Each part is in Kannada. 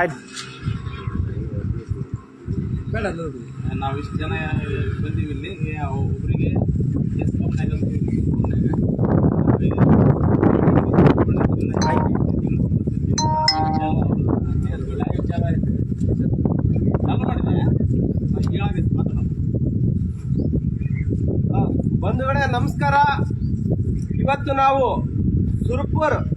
ಆಯ್ತು. ಬೇಡ ನಾವು ಇಷ್ಟು ಜನ ಬಂದೀವಿ ಇಲ್ಲಿ. ಒಬ್ಬರಿಗೆ ಎಷ್ಟು ಬಂಧುಗಳೇ ನಮಸ್ಕಾರ. ಇವತ್ತು ನಾವು ಸುರ್ಪುರ್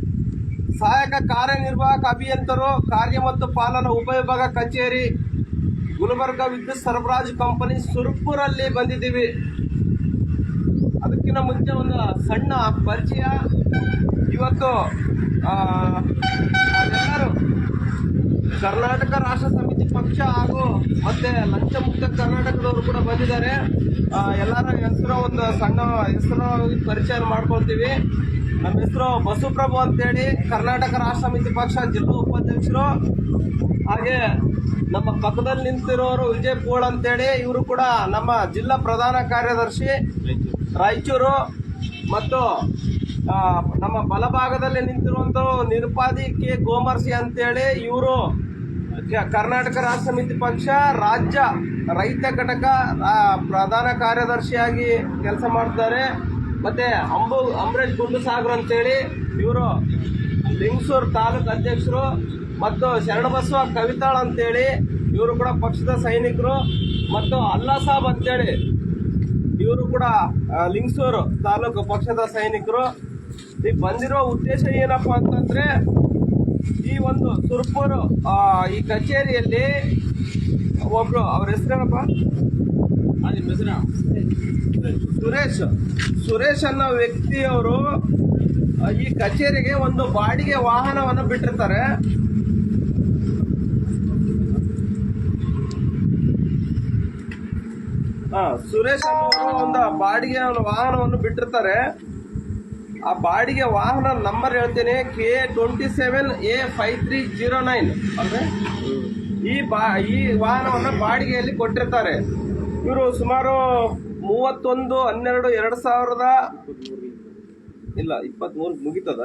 ಸಹಾಯಕ ಕಾರ್ಯನಿರ್ವಾಹಕ ಅಭಿಯಂತರು ಕಾರ್ಯ ಮತ್ತು ಪಾಲನಾ ಉಪವಿಭಾಗ ಕಚೇರಿ ಗುಲ್ಬರ್ಗ ವಿದ್ಯುತ್ ಸರಬರಾಜು ಕಂಪನಿ ಸುರ್ಪುರಲ್ಲಿ ಬಂದಿದ್ದೀವಿ. ಅದಕ್ಕಿಂತ ಮುಂಚೆ ಒಂದು ಸಣ್ಣ ಪರಿಚಯ. ಇವತ್ತು ಆ, ನಾವೆಲ್ಲರೂ ಕರ್ನಾಟಕ ರಾಷ್ಟ್ರ ಸಮಿತಿ ಪಕ್ಷ ಹಾಗೂ ಮತ್ತೆ ಲಂಚ ಮುಕ್ತ ಕರ್ನಾಟಕದವರು ಕೂಡ ಬಂದಿದ್ದಾರೆ. ಎಲ್ಲರ ಹೆಸರು ಒಂದು ಸಣ್ಣ ಹೆಸರು ಪರಿಚಯ ಮಾಡ್ಕೊಳ್ತೀವಿ. ನಮ್ಮ ಹೆಸರು ಬಸವಪ್ರಭು ಅಂತೇಳಿ. ಕರ್ನಾಟಕ ರಾಷ್ಟ್ರ ಸಮಿತಿ ಪಕ್ಷ ಜಿಲ್ಲಾ ಉಪಾಧ್ಯಕ್ಷರು. ಹಾಗೆ ನಮ್ಮ ಪಕ್ಕದಲ್ಲಿ ನಿಂತಿರೋರು ವಿಜಯ್ ಪೋಳ್ ಅಂತೇಳಿ. ಇವರು ಕೂಡ ನಮ್ಮ ಜಿಲ್ಲಾ ಪ್ರಧಾನ ಕಾರ್ಯದರ್ಶಿ, ರಾಯಚೂರು. ಮತ್ತು ನಮ್ಮ ಬಲಭಾಗದಲ್ಲಿ ನಿಂತಿರುವಂಥ ನಿರುಪಾದಿ ಕೆ. ಗೋಮರ್ಸಿ ಅಂತೇಳಿ. ಇವರು ಕರ್ನಾಟಕ ರಾಷ್ಟ್ರ ಸಮಿತಿ ಪಕ್ಷ, ರಾಜ್ಯ ರೈತ ಘಟಕ ಪ್ರಧಾನ ಕಾರ್ಯದರ್ಶಿಯಾಗಿ ಕೆಲಸ ಮಾಡ್ತಾರೆ. ಮತ್ತೆ ಅಂಬು ಅಂಬರೀಶ್ ಗುಂಡುಸಾಗರ್ ಅಂತೇಳಿ ಇವರು ಲಿಂಗಸೂರು ತಾಲೂಕು ಅಧ್ಯಕ್ಷರು ಮತ್ತು ಶರಣಬಸವ ಕವಿತಾಳ್ ಅಂತೇಳಿ ಇವರು ಕೂಡ ಪಕ್ಷದ ಸೈನಿಕರು ಮತ್ತು ಅಲ್ಲಾ ಸಾಬ್ ಅಂತೇಳಿ ಇವರು ಕೂಡ ಲಿಂಗ್ಸೂರು ತಾಲೂಕು ಪಕ್ಷದ ಸೈನಿಕರು. ಈ ಬಂದಿರೋ ಉದ್ದೇಶ ಏನಪ್ಪ ಅಂತಂದ್ರೆ ಈ ಒಂದು ತುರ್ಪೂರು ಈ ಕಚೇರಿಯಲ್ಲಿ ಒಬ್ರು ಅವ್ರ ಹೆಸರೇನಪ್ಪ? ಸುರೇಶ್ ಸುರೇಶ್ ಅನ್ನೋ ವ್ಯಕ್ತಿಯವರು ಈ ಕಚೇರಿಗೆ ಒಂದು ಬಾಡಿಗೆ ವಾಹನವನ್ನು ಬಿಟ್ಟಿರ್ತಾರೆ. ಸುರೇಶ್ ಒಂದು ಬಾಡಿಗೆ ವಾಹನವನ್ನು ಬಿಟ್ಟಿರ್ತಾರೆ. ಆ ಬಾಡಿಗೆ ವಾಹನ ನಂಬರ್ ಹೇಳ್ತೇನೆ, K twenty seven A five three zero nine ಅಂದ್ರೆ ಈ ಬಾ, ಈ ವಾಹನವನ್ನು ಬಾಡಿಗೆಯಲ್ಲಿ ಕೊಟ್ಟಿರ್ತಾರೆ. ಇವರು ಸುಮಾರು ಮೂವತ್ತೊಂದು, ಹನ್ನೆರಡು, ಎರಡು ಸಾವಿರದ ಇಲ್ಲ, ಇಪ್ಪತ್ಮೂರು ಮುಗಿತದ?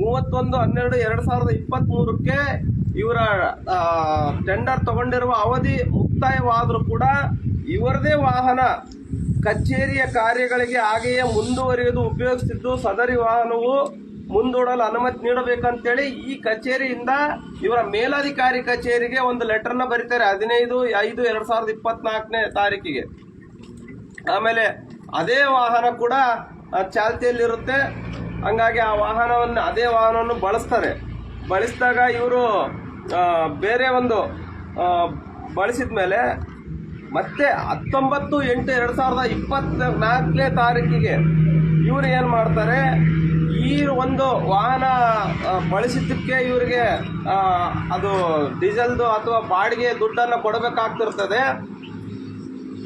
ಮೂವತ್ತೊಂದು, ಹನ್ನೆರಡು, ಎರಡು ಸಾವಿರದ ಇಪ್ಪತ್ತ್ ಮೂರಕ್ಕೆ ಇವರ ಟೆಂಡರ್ ತಗೊಂಡಿರುವ ಅವಧಿ ಮುಕ್ತಾಯವಾದರೂ ಕೂಡ ಇವರದೇ ವಾಹನ ಕಚೇರಿಯ ಕಾರ್ಯಗಳಿಗೆ ಹಾಗೆಯೇ ಮುಂದುವರಿಯುವುದು ಉಪಯೋಗಿಸಿದ್ದು ಸದರಿ ವಾಹನವು ಮುಂದೂಡಲು ಅನುಮತಿ ನೀಡಬೇಕಂತೇಳಿ ಈ ಕಚೇರಿಯಿಂದ ಇವರ ಮೇಲಾಧಿಕಾರಿ ಕಚೇರಿಗೆ ಒಂದು ಲೆಟರ್ನ ಬರೀತಾರೆ ಹದಿನೈದು, ಐದು, ಎರಡ್ ಸಾವಿರದ ಇಪ್ಪತ್ನಾಲ್ಕನೇ ತಾರೀಕಿಗೆ. ಆಮೇಲೆ ಅದೇ ವಾಹನ ಕೂಡ ಚಾಲ್ತಿಯಲ್ಲಿರುತ್ತೆ. ಹಂಗಾಗಿ ಆ ವಾಹನವನ್ನು, ಅದೇ ವಾಹನವನ್ನು ಬಳಸ್ತಾರೆ. ಬಳಸಿದಾಗ ಇವರು ಬೇರೆ ಒಂದು ಬಳಸಿದ ಮೇಲೆ ಮತ್ತೆ ಹತ್ತೊಂಬತ್ತು ಎಂಟು ಎರಡು ಸಾವಿರದ ಇಪ್ಪತ್ತ ನಾಲ್ಕನೇ ತಾರೀಕಿಗೆ ಇವರು ಏನು ಮಾಡ್ತಾರೆ ಈ ಒಂದು ವಾಹನ ಬಳಸಿದ್ದಕ್ಕೆ ಇವರಿಗೆ ಅದು ಡೀಸೆಲ್ದು ಅಥವಾ ಬಾಡಿಗೆ ದುಡ್ಡನ್ನು ಕೊಡಬೇಕಾಗ್ತಿರ್ತದೆ.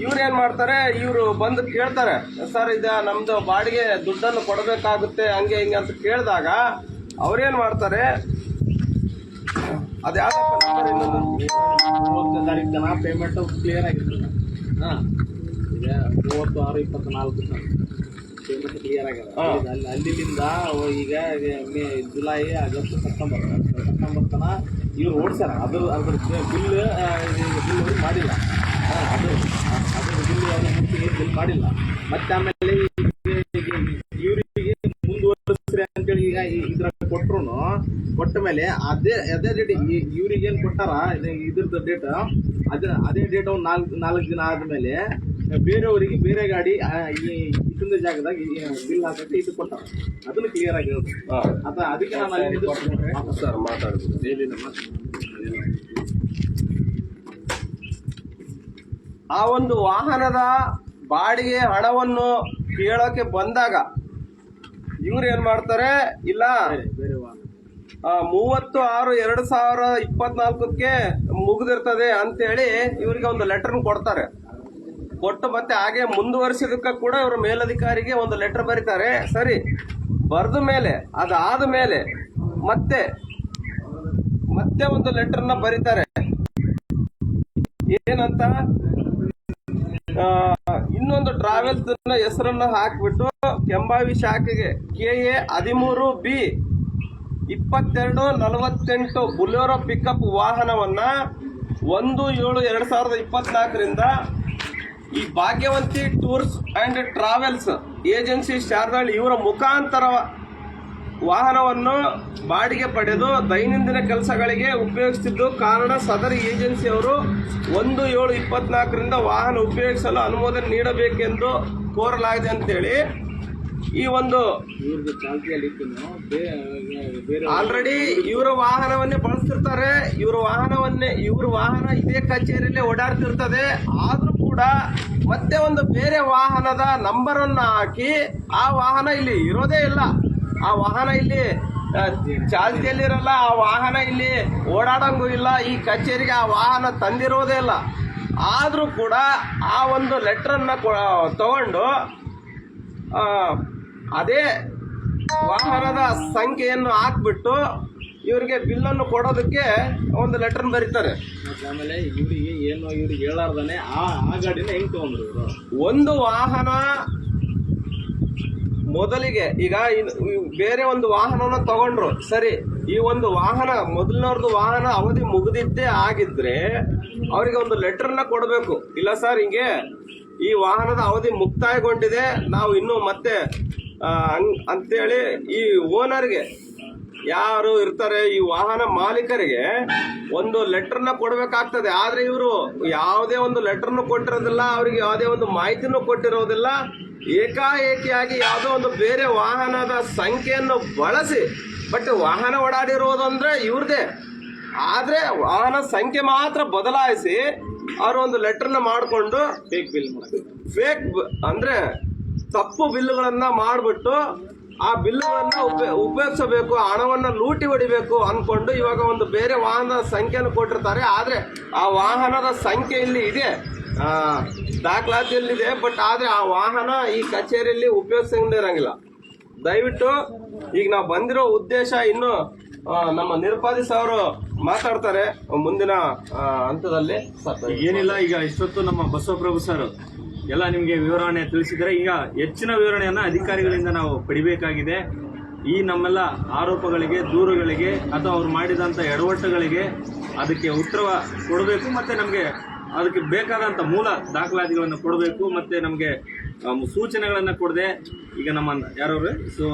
ಇವ್ರು ಏನು ಮಾಡ್ತಾರೆ, ಇವರು ಬಂದು ಕೇಳ್ತಾರೆ, ಸರ್, ಇದು ನಮ್ಮದು ಬಾಡಿಗೆ ದುಡ್ಡನ್ನು ಕೊಡಬೇಕಾಗುತ್ತೆ, ಹಂಗೆ ಹಿಂಗೆ ಅಂತ ಕೇಳಿದಾಗ ಅವ್ರೇನು ಮಾಡ್ತಾರೆ, ಅದು ಮೂವತ್ತನೇ ತಾರೀಕು ಪೇಮೆಂಟ್ ಕ್ಲಿಯರ್ ಆಗಿರ್ತದೆ. ಹಾಂ. ಈಗ ಮೂವತ್ತು ಆರು ಇಪ್ಪತ್ನಾಲ್ಕು. ಪೇಮೆಂಟ್ ಕ್ಲಿಯರ್ ಆಗ್ಯದ ಅಲ್ಲಿ ಅಲ್ಲಿಂದ ಈಗ May July August September September ತನ ಇವ್ರು ಓಡಿಸ್ಯಾರ. ಅದ್ರ ಅದ್ರ ಬಿಲ್ ಬಿಲ್ ಮಾಡಿಲ್ಲ. ಅದು ಅದ್ರ ಬಿಲ್ ಏನು ಬಿಲ್ ಮಾಡಿಲ್ಲ. ಮತ್ತೆ ಆಮೇಲೆ ಇವರಿಗೆ ಮುಂದುವರಿಸ್ರಿ ಅಂತೇಳಿ ಈಗ ಇದ್ರ ಕೊಟ್ರು ಕೊಟ್ಟ ಮೇಲೆ ಅದೇ ಅದೇ ಡೇಟ್ ಇವ್ರಿಗೆ ಏನು ಕೊಟ್ಟಾರ? ಇದು- ಇದ್ರದ್ದು ಡೇಟ್ ಅದೇ ಅದೇ ಡೇಟ್ ಒಂದು ನಾಲ್ಕು ನಾಲ್ಕು ದಿನ ಆದಮೇಲೆ ಬೇರೆಯವರಿಗೆ ಬೇರೆ ಗಾಡಿ ಇದೊಂದು ಜಾಗದಾಗ ಬಿಲ್ ಹಾಕಿ ಇದು ಕೊಟ್ಟ. ಅದನ್ನು ಕ್ಲಿಯರ್ ಆಗಿ. ಅದ ಅದಕ್ಕೆ ನಾನು ಅಲ್ಲಿ ಸರ್ ಮಾತಾಡ್ಬೋದು. ಆ ಒಂದು ವಾಹನದ ಬಾಡಿಗೆ ಹಣವನ್ನು ಕೇಳೋಕೆ ಬಂದಾಗ ಇವ್ರು ಏನ್ ಮಾಡ್ತಾರೆ? ಇಲ್ಲ. ಮೂವತ್ತು ಆರು ಎರಡು ಸಾವಿರ ಇಪ್ಪತ್ನಾಲ್ಕಕ್ಕೆ ಮುಗಿದಿರ್ತದೆ ಅಂತೇಳಿ ಇವರಿಗೆ ಒಂದು ಲೆಟರ್ ಕೊಡ್ತಾರೆ. ಕೊಟ್ಟು ಮತ್ತೆ ಹಾಗೆ ಮುಂದುವರಿಸಿದಕ್ಕೆ ಕೂಡ ಇವರು ಮೇಲಧಿಕಾರಿಗೆ ಒಂದು ಲೆಟರ್ ಬರೀತಾರೆ. ಸರಿ, ಬರೆದ ಮೇಲೆ, ಅದಾದ ಮೇಲೆ ಮತ್ತೆ ಮತ್ತೆ ಒಂದು ಲೆಟರ್ನ ಬರೀತಾರೆ. ಏನಂತ? ಇನ್ನೊಂದು ಟ್ರಾವೆಲ್ಸ್ ಹೆಸರನ್ನ ಹಾಕ್ಬಿಟ್ಟು ಕೆಂಬಾವಿ ಶಾಖೆಗೆ ಕೆ ಎ ಹದಿಮೂರು ಬಿ ಇಪ್ಪತ್ತೆರಡು ನಲವತ್ತೆಂಟು ಬುಲೋರೋ ಪಿಕಪ್ ವಾಹನವನ್ನ ಒಂದು ಏಳು ಎರಡ್ ಸಾವಿರದ ಇಪ್ಪತ್ನಾಲ್ಕರಿಂದ ಈ Bhagyavanti tours and travels agency ಶಾರದಾಳ್ ಇವರ ಮುಖಾಂತರ ವಾಹನವನ್ನು ಬಾಡಿಗೆ ಪಡೆದು ದೈನಂದಿನ ಕೆಲಸಗಳಿಗೆ ಉಪಯೋಗಿಸುತ್ತಿದ್ದು ಕಾರಣ, ಸದರಿ ಏಜೆನ್ಸಿಯವರು ಒಂದು ಏಳು ಇಪ್ಪತ್ನಾಲ್ಕರಿಂದ ವಾಹನ ಉಪಯೋಗಿಸಲು ಅನುಮೋದನೆ ನೀಡಬೇಕೆಂದು ಕೋರಲಾಗಿದೆ ಅಂತೇಳಿ ಈ ಒಂದು ಆಲ್ರೆಡಿ ಇವರ ವಾಹನವನ್ನೇ ಬಳಸ್ತಿರ್ತಾರೆ. ಇವರ ವಾಹನವನ್ನೇ, ಇವ್ರ ವಾಹನ ಇದೇ ಕಚೇರಿಯಲ್ಲೇ ಓಡಾಡ್ತಿರ್ತದೆ. ಆದ್ರೂ ಕೂಡ ಮತ್ತೆ ಒಂದು ಬೇರೆ ವಾಹನದ ನಂಬರ್ ಅನ್ನ ಹಾಕಿ ಆ ವಾಹನ ಇಲ್ಲಿ ಇರೋದೇ ಇಲ್ಲ. ಆ ವಾಹನ ಇಲ್ಲಿ ಚಾಲ್ತಿಯಲ್ಲಿರಲ್ಲ, ಆ ವಾಹನ ಇಲ್ಲಿ ಓಡಾಡಂಗೂ ಇಲ್ಲ, ಈ ಕಚೇರಿಗೆ ಆ ವಾಹನ ತಂದಿರೋದೇ ಇಲ್ಲ. ಆದರೂ ಕೂಡ ಆ ಒಂದು ಲೆಟ್ರನ್ನ ತಗೊಂಡು ಅದೇ ವಾಹನದ ಸಂಖ್ಯೆಯನ್ನು ಹಾಕ್ಬಿಟ್ಟು ಇವರಿಗೆ ಬಿಲ್ಲನ್ನು ಕೊಡೋದಕ್ಕೆ ಒಂದು ಲೆಟರ್ ಬರೀತಾರೆ. ಆಮೇಲೆ ಇವರಿಗೆ ಏನು ಇವ್ರಿಗೆ ಹೇಳಾರ್ದಾನೆ ಆ ಆ ಗಾಡಿನ ಹೆಂಗ್ ತಗೊಂಡ್ರು ಇವರು? ಒಂದು ವಾಹನ ಮೊದಲಿಗೆ ಈಗ ಬೇರೆ ಒಂದು ವಾಹನನ ತಗೊಂಡ್ರು. ಸರಿ ಈ ಒಂದು ವಾಹನ ಮೊದಲನವ್ರದ್ದು ವಾಹನ ಅವಧಿ ಮುಗಿದಿದ್ದೇ ಆಗಿದ್ರೆ ಅವರಿಗೆ ಒಂದು ಲೆಟರ್ನ ಕೊಡಬೇಕು. ಇಲ್ಲ ಸರ್ ಹಿಂಗೆ ಈ ವಾಹನದ ಅವಧಿ ಮುಕ್ತಾಯಗೊಂಡಿದೆ. ನಾವು ಇನ್ನು ಮತ್ತೆ ಅಂತೇಳಿ ಈ ಓನರ್ಗೆ ಯಾರು ಇರ್ತಾರೆ ಈ ವಾಹನ ಮಾಲೀಕರಿಗೆ ಒಂದು ಲೆಟರ್ನ ಕೊಡಬೇಕಾಗ್ತದೆ. ಆದ್ರೆ ಇವರು ಯಾವುದೇ ಒಂದು ಲೆಟರ್ನು ಕೊಟ್ಟಿರೋದಿಲ್ಲ, ಅವರಿಗೆ ಯಾವುದೇ ಒಂದು ಮಾಹಿತಿನೂ ಕೊಟ್ಟಿರೋದಿಲ್ಲ. ಏಕಾಏಕಿಯಾಗಿ ಯಾವುದೋ ಒಂದು ಬೇರೆ ವಾಹನದ ಸಂಖ್ಯೆಯನ್ನು ಬಳಸಿ, ಬಟ್ ವಾಹನ ಓಡಾಡಿರೋದಂದ್ರೆ ಇವ್ರದೇ. ಆದ್ರೆ ವಾಹನ ಸಂಖ್ಯೆ ಮಾತ್ರ ಬದಲಾಯಿಸಿ ಅವರು ಒಂದು ಲೆಟರ್ನ ಮಾಡಿಕೊಂಡು ಫೇಕ್ ಬಿಲ್ ಫೇಕ್ ಅಂದ್ರೆ ತಪ್ಪು ಬಿಲ್ಲುಗಳನ್ನ ಮಾಡ್ಬಿಟ್ಟು ಆ ಬಿಲ್ಲುಗಳನ್ನ ಉಪ- ಉಪಯೋಗಿಸಬೇಕು ಹಣವನ್ನ ಲೂಟಿ ಹೊಡಿಬೇಕು ಅನ್ಕೊಂಡು ಇವಾಗ ಒಂದು ಬೇರೆ ವಾಹನದ ಸಂಖ್ಯೆಯನ್ನು ಕೊಟ್ಟಿರ್ತಾರೆ. ಆದ್ರೆ ಆ ವಾಹನದ ಸಂಖ್ಯೆ ಇಲ್ಲಿ ಇದೆ. ಆ, ದಾಖಲಾತಿಯಲ್ಲಿದೆ ಬಟ್ ಆದ್ರೆ ಆ ವಾಹನ ಈ ಕಚೇರಿಯಲ್ಲಿ ಉಪಯೋಗಿಸಂಗಿರಂಗಿಲ್ಲ ದಯವಿಟ್ಟು ಈಗ ನಾವು ಬಂದಿರೋ ಉದ್ದೇಶ ಇನ್ನು ನಮ್ಮ ನಿರ್ಪಾದಿ ಅವರು ಮಾತಾಡ್ತಾರೆ ಮುಂದಿನ ಹಂತದಲ್ಲಿ. ಏನಿಲ್ಲ ಈಗ ಇಷ್ಟೊತ್ತು ನಮ್ಮ ಬಸವಪ್ರಭು ಸರ್. ಎಲ್ಲ ನಿಮಗೆ ವಿವರಣೆ ತಿಳಿಸಿದರೆ ಈಗ ಹೆಚ್ಚಿನ ವಿವರಣೆಯನ್ನು ಅಧಿಕಾರಿಗಳಿಂದ ನಾವು ಪಡಿಬೇಕಾಗಿದೆ. ಈ ನಮ್ಮೆಲ್ಲ ಆರೋಪಗಳಿಗೆ, ದೂರುಗಳಿಗೆ ಅಥವಾ ಅವ್ರು ಮಾಡಿದಂಥ ಎಡವಟ್ಟುಗಳಿಗೆ ಅದಕ್ಕೆ ಉತ್ತರ ಕೊಡಬೇಕು ಮತ್ತು ನಮಗೆ ಅದಕ್ಕೆ ಬೇಕಾದಂಥ ಮೂಲ ದಾಖಲಾತಿಗಳನ್ನು ಕೊಡಬೇಕು ಮತ್ತು ನಮಗೆ ಸೂಚನೆಗಳನ್ನು ಕೊಡದೆ. ಈಗ ನಮ್ಮ ಯಾರವ್ರೆ? ಸೊ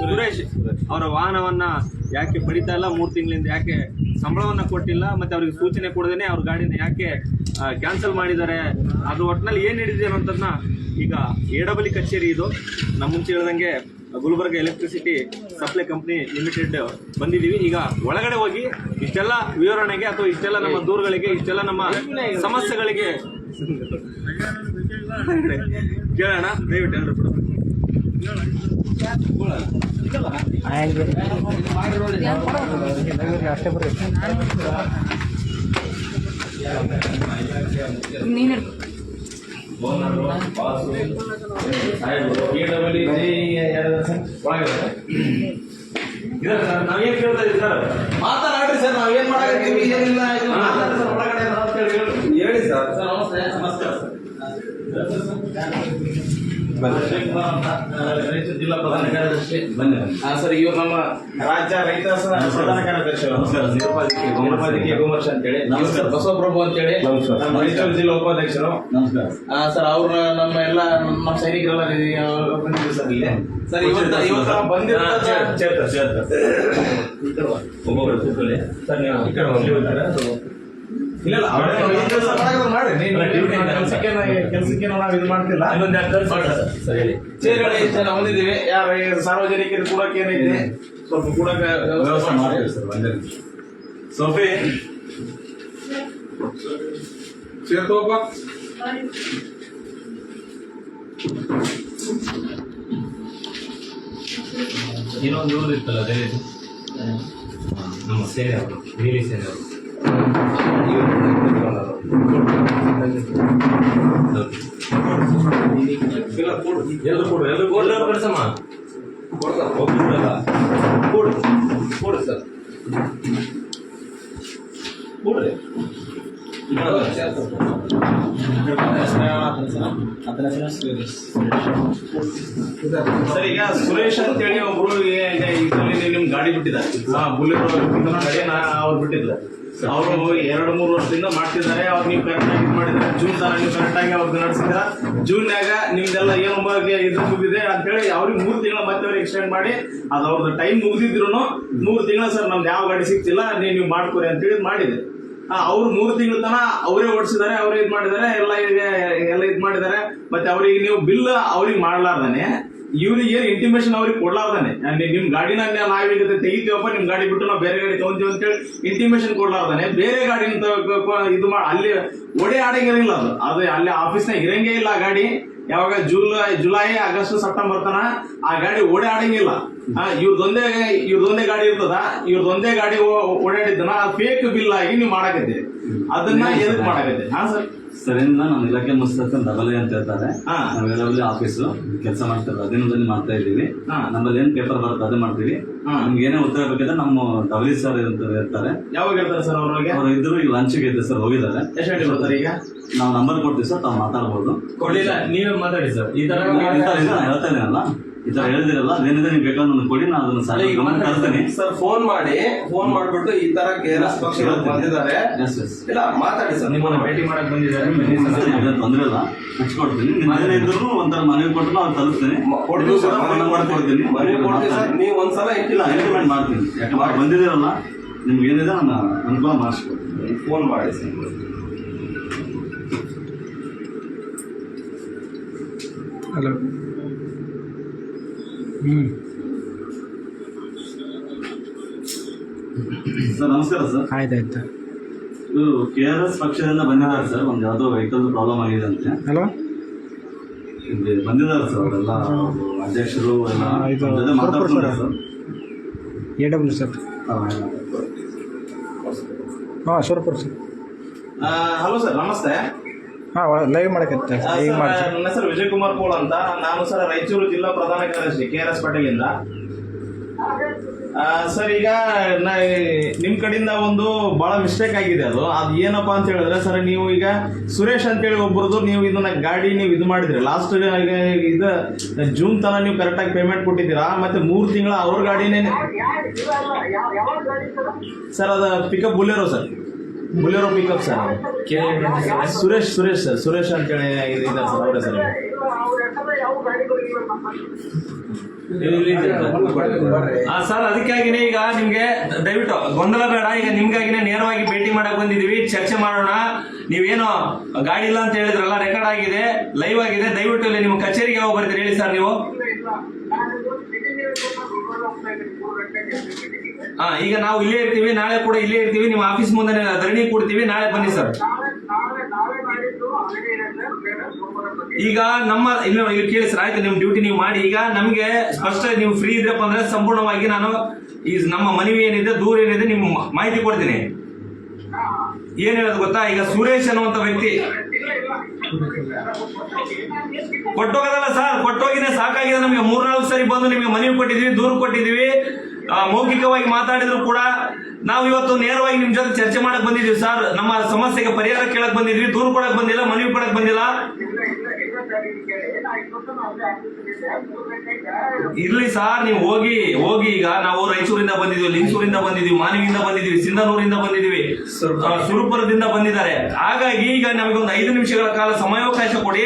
ಸುರೇಶ್ ಅವರ ವಾಹನವನ್ನ ಯಾಕೆ ಬಡಿತಾ ಇಲ್ಲ? ಮೂರು ತಿಂಗಳಿಂದ ಯಾಕೆ ಸಂಬಳವನ್ನ ಕೊಟ್ಟಿಲ್ಲ? ಮತ್ತೆ ಅವ್ರಿಗೆ ಸೂಚನೆ ಕೊಡದೇನೆ ಅವ್ರ ಗಾಡಿನ ಯಾಕೆ ಕ್ಯಾನ್ಸಲ್ ಮಾಡಿದ್ದಾರೆ? ಅದು ಒಟ್ಟಿನಲ್ಲಿ ಏನ್ ಹಿಡಿದಿದೆ ಅನ್ನೋದನ್ನ ಈಗ ಎಡಬಲಿ ಕಚೇರಿ ಇದು. ನಮ್ಮ ಮುಂಚೆ ಹೇಳ್ದಂಗೆ Gulbarga electricity supply company limited ಬಂದಿದ್ದೀವಿ. ಈಗ ಒಳಗಡೆ ಹೋಗಿ ಇಷ್ಟೆಲ್ಲ ವಿವರಣೆಗೆ ಅಥವಾ ಇಷ್ಟೆಲ್ಲ ನಮ್ಮ ದೂರುಗಳಿಗೆ ಇಷ್ಟೆಲ್ಲ ನಮ್ಮ ಸಮಸ್ಯೆಗಳಿಗೆ ಕೇಳೋಣ. ದಯವಿಟ್ಟು ಎಲ್ಲರೂ ಕೂಡ ನೀನು ಸರ್ ನಾವೇನ್ ಕೇಳ್ತಾ ಇದ್ದೀವಿ ಸರ್ ಮಾತನಾಡ್ರಿ ಸರ್ ನಾವೇನ್ ಮಾಡಕತ್ತೀವಿ ಏನಿಲ್ಲ ಸರ್ ಒಳಗಡೆ ಹೇಳಿ ಸರ್ ಸರ್ ನಮಸ್ಕಾರ ರೈತ ಜಿಲ್ಲಾ ಪ್ರಧಾನ ಕಾರ್ಯದರ್ಶಿ ಹಾ ಸರ್ ಇವ್ರು ನಮ್ಮ ರಾಜ್ಯ ರೈತ ಪ್ರಧಾನ ಕಾರ್ಯದರ್ಶಿ ಗೋಮರ್ಶ ಅಂತೇಳಿ. ಇವ್ರು ಸರ್ ಬಸವಪ್ರಭು ಅಂತೇಳಿ. ಮೈಸೂರು ಜಿಲ್ಲಾ ಉಪಾಧ್ಯಕ್ಷರು. ಆ, ಸರ್ ಅವ್ರ ನಮ್ಮ ಎಲ್ಲ ನಮ್ಮ ಸೈನಿಕರೆಲ್ಲ ಬಂದಿದ್ರು ಸರ್ ಇಲ್ಲಿ. ಸರ್ ಇವತ್ತು ಇವತ್ತು ಸರ್ ಒಬ್ಬೊಬ್ಬರು ಸರ್ ಸರ್ ನೀವು ಈ ಕಡೆ ಯಾರು ಸಾರ್ವಜನಿಕರು ಕೂಡಕ್ಕೆ ಏನಿದೆ? ಸ್ವಲ್ಪ ಕೂಡಕ್ಕೆ ವ್ಯವಸ್ಥೆ ಮಾಡಿ. ಸರ್ ಒಂದೇ. ಸೋಫಿ. ಚೇರ್ ತಗೋಪ್ಪ. ಇನ್ನೊಂದು ಊರು ಇತ್ತಲ್ಲ ಅದೇ ನಮ್ಮ ಸೇನೆ ಅವರು ನೀಲಿ ಸೇನೆ ಅವರು. ಇಲ್ಲ, ಕೂಡು. ಎಲ್ಲರೂ ಕೊಡು ಎಲ್ಲರೂ ಎಲ್ಲರೂ ಕಳ್ಸಮ್ಮ ಕೊಡ್ತಾರೆ. ಒಬ್ಬರಲ್ಲ ಕೂಡು. ಕೂಡು ಸರ್ ಕೊಡ್ರಿ ಸರ್. ಈಗ ಸುರೇಶ್ ಅಂತೇಳಿ ಒಬ್ರು ಇದರಲ್ಲಿ ನಿಮ್ ಗಾಡಿ ಬಿಟ್ಟಿದ್ದಾರೆ ಬುಲೆಟ್ ಬುಲೆರೋ ಗಾಡಿ ನಾ ಅವ್ರು ಬಿಟ್ಟಿದ್ದಾರೆ ಅವರು ಎರಡು ಮೂರು ವರ್ಷದಿಂದ ಮಾಡ್ತಿದ್ದಾರೆ. ಅವ್ರು ನೀವು ಕರೆಕ್ಟ್ ಆಗಿ ಮಾಡಿದ್ರೆ ಜೂನ್ ತರ ನೀವು ಕರೆಕ್ಟ್ ಆಗಿ ಅವ್ರದ್ದು ನಡೆಸಿದ್ರ ಜೂನ್ಯಾಗ ನಿಮ್ದೆಲ್ಲ ಏನು ಇದು ಅಂತ ಹೇಳಿ ಅವ್ರಿಗೆ ಮೂರು ತಿಂಗಳ ಮತ್ತೆ ಅವ್ರಿಗೆ ಎಕ್ಸ್ಟೆಂಡ್ ಮಾಡಿ ಅದು ಅವ್ರದ್ದು ಟೈಮ್ ಮುಗಿದಿದ್ರು ಮೂರು ತಿಂಗಳ ಸರ್, ನಮ್ದು ಯಾವ ಗಾಡಿ ಸಿಗ್ತಿಲ್ಲ ನೀವು ನೀವು ಮಾಡ್ಕೊರಿ ಅಂತೇಳಿ ಮಾಡಿದೆ. ಅವ್ರು ಮೂರು ತಿಂಗಳ ತನ ಅವರೇ ಓಡಿಸಿದ್ದಾರೆ, ಅವರೇ ಇದು ಮಾಡಿದ್ದಾರೆ, ಎಲ್ಲ ಈಗ ಎಲ್ಲ ಇದು ಮಾಡಿದ್ದಾರೆ. ಮತ್ತೆ ಅವ್ರಿಗೆ ನೀವು ಬಿಲ್ ಅವ್ರಿಗೆ ಮಾಡ್ಲಾರ್ದಾನೆ. ಇವ್ರಿಗೆ ಏನು ಇಂಟಿಮೇಷನ್ ಅವ್ರಿಗೆ ಕೊಡ್ಲಾರ್ದಾನೆ. ನಿಮ್ ಗಾಡಿನ ನಾವೀಗ ತೆಗಿತೀವಪ್ಪ ನಿಮ್ ಗಾಡಿ ಬಿಟ್ಟು ನಾವು ಬೇರೆ ಗಾಡಿ ತಗೊಂತೀವಿ ಅಂತೇಳಿ ಇಂಟಿಮೇಷನ್ ಕೊಡ್ಲಾರ್ದಾನೆ. ಬೇರೆ ಗಾಡಿನ ಇದು ಮಾಡಿ ಅಲ್ಲಿ ಒಡೆ ಆಡಂಗಿರಂಗಿಲ್ಲ ಅದು. ಅದು ಅಲ್ಲಿ ಆಫೀಸ್ನಾಗ ಇರಂಗೇ ಇಲ್ಲ ಗಾಡಿ. ಯಾವಾಗ ಜುಲೈ ಜುಲೈ ಆಗಸ್ಟ್ ಸೆಪ್ಟೆಂಬರ್ ತನ ಆ ಗಾಡಿ ಓಡಾಡಂಗಿಲ್ಲ ಇವ್ರದೊಂದೇ ಇವ್ರದೊಂದೇ ಗಾಡಿ ಇರ್ತದ. ಇವ್ರದೊಂದೇ ಗಾಡಿ ಓಡಾಡಿದ್ದನ ಫೇಕ್ ಬಿಲ್ ಆಗಿ ನೀವು ಮಾಡಕತ್ತೀರಿ. ಅದನ್ನ ಎದಕ್ ಮಾಡಕತ್ತೀರಿ? ಹಾ ಸರ್? ಸರಿಂದ ನಮ್ಮ ಇಲಾಖೆ ಮುಸ್ತಕ ಡಬಲ್ ಎ ಅಂತ ಹೇಳ್ತಾರೆ. ಹಾ. ನಾವು ಹೇಳೋಲ್ಲಿ ಆಫೀಸು ಕೆಲಸ ಮಾಡ್ತಾರೆ ಅಧೀನದಲ್ಲಿ ಮಾಡ್ತಾ ಇದ್ದೀವಿ. ಹಾ. ನಮ್ಮಲ್ಲಿ ಏನ್ ಪೇಪರ್ ಬರುತ್ತೆ ಅದೇ ಮಾಡ್ತೀವಿ. ನಿಮ್ಗೆ ಏನೇ ಉತ್ತರ ಬೇಕಿದ್ರೆ ನಮ್ಮ ಡಬ್ಲ್ಯೂ ಸರ್ ಅಂತ ಹೇಳ್ತಾರೆ. ಯಾವಾಗ ಹೇಳ್ತಾರೆ ಸರ್ ಅವ್ರಿಗೆ? ಅವ್ರು ಇದ್ರು ಈಗ ಲಂಚ್ಗೆ ಇದ್ದೆ ಸರ್ ಹೋಗಿದ್ದಾರೆ. ಎಷ್ಟು ಗಂಟೆ ಬರ್ತಾರೆ ಈಗ? ನಾವು ನಂಬರ್ ಕೊಡ್ತೀವಿ ಸರ್ ತಾವು ಮಾತಾಡ್ಬೋದು. ಕೊಡ್ಲಿಲ್ಲ ನೀವೇ ಮಾತಾಡಿ ಸರ್ ಈ ತರ ಹೇಳ್ತಾನೆ ತರ ನಾನು ಈ ತರ ಹೇಳಿದಿರಲ್ಲ ಅದೇನಿದೆ ನೀವು ಬೇಕಾದ್ರೆ ನನಗೆ ಕೊಡಿ ನಾನು ಅದನ್ನ ಸಾಲ ಗಮನ ಕಳಿಸ್ತೀನಿ. ಸರ್ ಫೋನ್ ಮಾಡಿ ಫೋನ್ ಮಾಡ್ಬಿಟ್ಟು ಈ ತರ ಕೆ ಆರ್ ಎಸ್ ಪಕ್ಷಗಳು ಬಂದಿದ್ದಾರೆ. ಎಸ್ ಎಸ್ ಇಲ್ಲ ಮಾತಾಡಿ ಸರ್. ನಿಮ್ಮನ್ನ ಭೇಟಿ ಮಾಡಕ್ ಬಂದಿದ್ದಾರೆ. ತೊಂದ್ರೆ ಇಲ್ಲ ಹಚ್ಕೊಡ್ತೀನಿ. ನಿಮ್ಮ ಮನೇಲಿ ಇದ್ರು ಒಂಥರ ಮನೆಗೆ ಕೊಟ್ಟು ನಾವು ತಲುಪ್ತೀನಿ. ಕೊಡ್ತೀವಿ ಸರ್ ಫೋನ್ ಮಾಡ್ಕೊಡ್ತೀನಿ ಕೊಡ್ತೀನಿ. ಮನೆ ಕೊಡ್ತೀವಿ ಸರ್ ನೀವು ಒಂದ್ಸಲ ಇಲ್ಲ ಇಟ್ಟಿಲ್ಲ ಇಂಪ್ಲಿಮೆಂಟ್ ಮಾಡ್ತೀನಿ. ಯಾಕಂದ್ರೆ ಬಂದಿದ್ದೀರಲ್ಲ ನಿಮ್ಗೆ ಏನಿದೆ ನಾನು ಅನುಕೂಲ ಮಾಡಿಸ್ಕೊಡ್ತೀನಿ. ಫೋನ್ ಮಾಡಿ ಸರ್. ಹಲೋ ಹ್ಞೂ ಸರ್ ನಮಸ್ಕಾರ ಸರ್. ಆಯ್ತು ಆಯ್ತು ಇದು ಕೆ ಆರ್ ಎಸ್ ಪಕ್ಷದಿಂದ ಬಂದಿದ್ದಾರೆ ಸರ್. ಒಂದು ಯಾವುದೋ ವೆಹಿಕಲ್ ಪ್ರಾಬ್ಲಮ್ ಆಗಿದೆ ಅಂತೆ. ಹಲೋ? ಇಲ್ಲಿ ಬಂದಿದ್ದಾರೆ ಸರ್ ಅವರೆಲ್ಲ. ಅವ್ರು ಅಧ್ಯಕ್ಷರು ಎಲ್ಲ ಅವ್ರ ಜೊತೆ ಮಾತಾಡ್ತಿದ್ದಾರೆ ಸರ್. A W sir. ಹಾಂ ಸುರಪುರ ಸರ್. ಹಲೋ ಸರ್ ನಮಸ್ತೆ. ಹಾಂ ಲೈವ್ ಮಾಡಕತ್ತೆ ಈಗ ನನ್ನ ಹೆಸರು ವಿಜಯ್ ಕುಮಾರ್ ಕೋಳ್ ಅಂತ. ನಾನು ಸರ್ ರಾಯಚೂರು ಜಿಲ್ಲಾ ಪ್ರಧಾನ ಕಾರ್ಯದರ್ಶಿ ಕೆ ಆರ್ ಎಸ್ ಪಾಟೀಲಿಂದ. ಆ, ಸರ್ ಈಗ ನಾ ನಿಮ್ ಕಡೆಯಿಂದ ಒಂದು ಬಹಳ ಮಿಸ್ಟೇಕ್ ಆಗಿದೆ ಅದು. ಅದು ಏನಪ್ಪಾ ಅಂತ ಹೇಳಿದ್ರೆ ಸರ್ ನೀವು ಈಗ ಸುರೇಶ್ ಅಂತೇಳಿ ಒಬ್ಬರದು ನೀವು ಇದನ್ನ ಗಾಡಿ ನೀವು ಇದು ಮಾಡಿದ್ರಿ. ಲಾಸ್ಟ್ ಇದು ಜೂನ್ ತನ ನೀವು ಕರೆಕ್ಟ್ ಆಗಿ ಪೇಮೆಂಟ್ ಕೊಟ್ಟಿದ್ದೀರಾ? ಮತ್ತೆ ಮೂರು ತಿಂಗಳ ಅವ್ರ ಗಾಡಿನೇ ಸರ್ ಅದು pickup Bolero sir. Bolero pickup sir. Suresh Suresh sir. Suresh ಅಂತೇಳಿ ಇದು ಇದ್ದಾರೆ ಸರ್, ಅವರೇ ಸರ್. ಸರ್, ಅದಕ್ಕಾಗಿನೇ ಈಗ ನಿಮ್ಗೆ ದಯವಿಟ್ಟು ಗೊಂದಲ ಬೇಡ. ಈಗ ನಿಮ್ಗಾಗಿನೇ ನೇರವಾಗಿ ಭೇಟಿ ಮಾಡಕ್ ಬಂದಿದೀವಿ ಚರ್ಚೆ ಮಾಡೋಣ. ನೀವೇನು ಗಾಡಿ ಇಲ್ಲ ಅಂತ ಹೇಳಿದ್ರಲ್ಲ ರೆಕಾರ್ಡ್ ಆಗಿದೆ ಲೈವ್ ಆಗಿದೆ. ದಯವಿಟ್ಟು ಇಲ್ಲಿ ನಿಮ್ಮ ಕಚೇರಿಗೆ ಯಾವಾಗ ಬರ್ತೀರಿ ಹೇಳಿ ಸರ್ ನೀವು. ಹಾ, ಈಗ ನಾವು ಇಲ್ಲೇ ಇರ್ತೀವಿ, ನಾಳೆ ಕೂಡ ಇಲ್ಲೇ ಇರ್ತೀವಿ, ನಿಮ್ಮ ಆಫೀಸ್ ಮುಂದೆ ಧರಣಿ ಕೊಡ್ತೀವಿ, ನಾಳೆ ಬನ್ನಿ ಸರ್. ಈಗ ನಮ್ಮ ಇಲ್ಲಿ ಕೇಳಿ ಸರ್, ಆಯ್ತು, ನಿಮ್ ಡ್ಯೂಟಿ ನೀವು ಮಾಡಿ. ಈಗ ನಮ್ಗೆ ಸ್ಪಷ್ಟ ನೀವು ಫ್ರೀ ಇದ್ರಪ್ಪ ಅಂದ್ರೆ ಸಂಪೂರ್ಣವಾಗಿ ನಾನು ಈ ನಮ್ಮ ಮನವಿ ಏನಿದೆ, ದೂರ ಏನಿದೆ, ನಿಮ್ಮ ಮಾಹಿತಿ ಕೊಡ್ತೀನಿ. ಏನ್ ಹೇಳೋದು ಗೊತ್ತಾ? ಈಗ ಸುರೇಶ್ ಅನ್ನುವಂತ ವ್ಯಕ್ತಿ. ಕೊಟ್ಟೋಗದಲ್ಲ ಸರ್ ಕೊಟ್ಟೋಗಿದೆ ಸಾಕಾಗಿದೆ. ನಮಗೆ ಮೂರ್ನಾಲ್ಕು ಸರಿ ಬಂದು ನಿಮಗೆ ಮನವಿ ಕೊಟ್ಟಿದೀವಿ ದೂರು ಕೊಟ್ಟಿದೀವಿ ಮೌಖಿಕವಾಗಿ ಮಾತಾಡಿದ್ರು ಕೂಡ ನಾವು ಇವತ್ತು ನೇರವಾಗಿ ನಿಮ್ ಜೊತೆ ಚರ್ಚೆ ಮಾಡಕ್ ಬಂದಿದೀವಿ ಸರ್. ನಮ್ಮ ಸಮಸ್ಯೆಗೆ ಪರಿಹಾರ ಕೇಳಕ್ ಬಂದಿದ್ವಿ ದೂರು ಕೊಡಕ್ ಬಂದಿಲ್ಲ, ಮನವಿ ಕೊಡಕ್ ಬಂದಿಲ್ಲ. ಇರ್ಲಿ ಸಾರ್ ನೀವು ಹೋಗಿ ಹೋಗಿ ಈಗ ನಾವು ರಾಯಚೂರಿಂದ ಬಂದಿದ್ವಿ ಲಿಂಗಸೂರಿಂದ ಬಂದಿದ್ವಿ ಮಾನವಿಯಿಂದ ಬಂದಿದ್ವಿ ಸಿಂಧನೂರಿಂದ ಬಂದಿದ್ವಿ. ಸುರಪುರದಿಂದ ಬಂದಿದ್ದಾರೆ. ಹಾಗಾಗಿ ಈಗ ನಮಗೆ ಒಂದು ಐದು ನಿಮಿಷಗಳ ಕಾಲ ಸಮಯಾವಕಾಶ ಕೊಡಿ.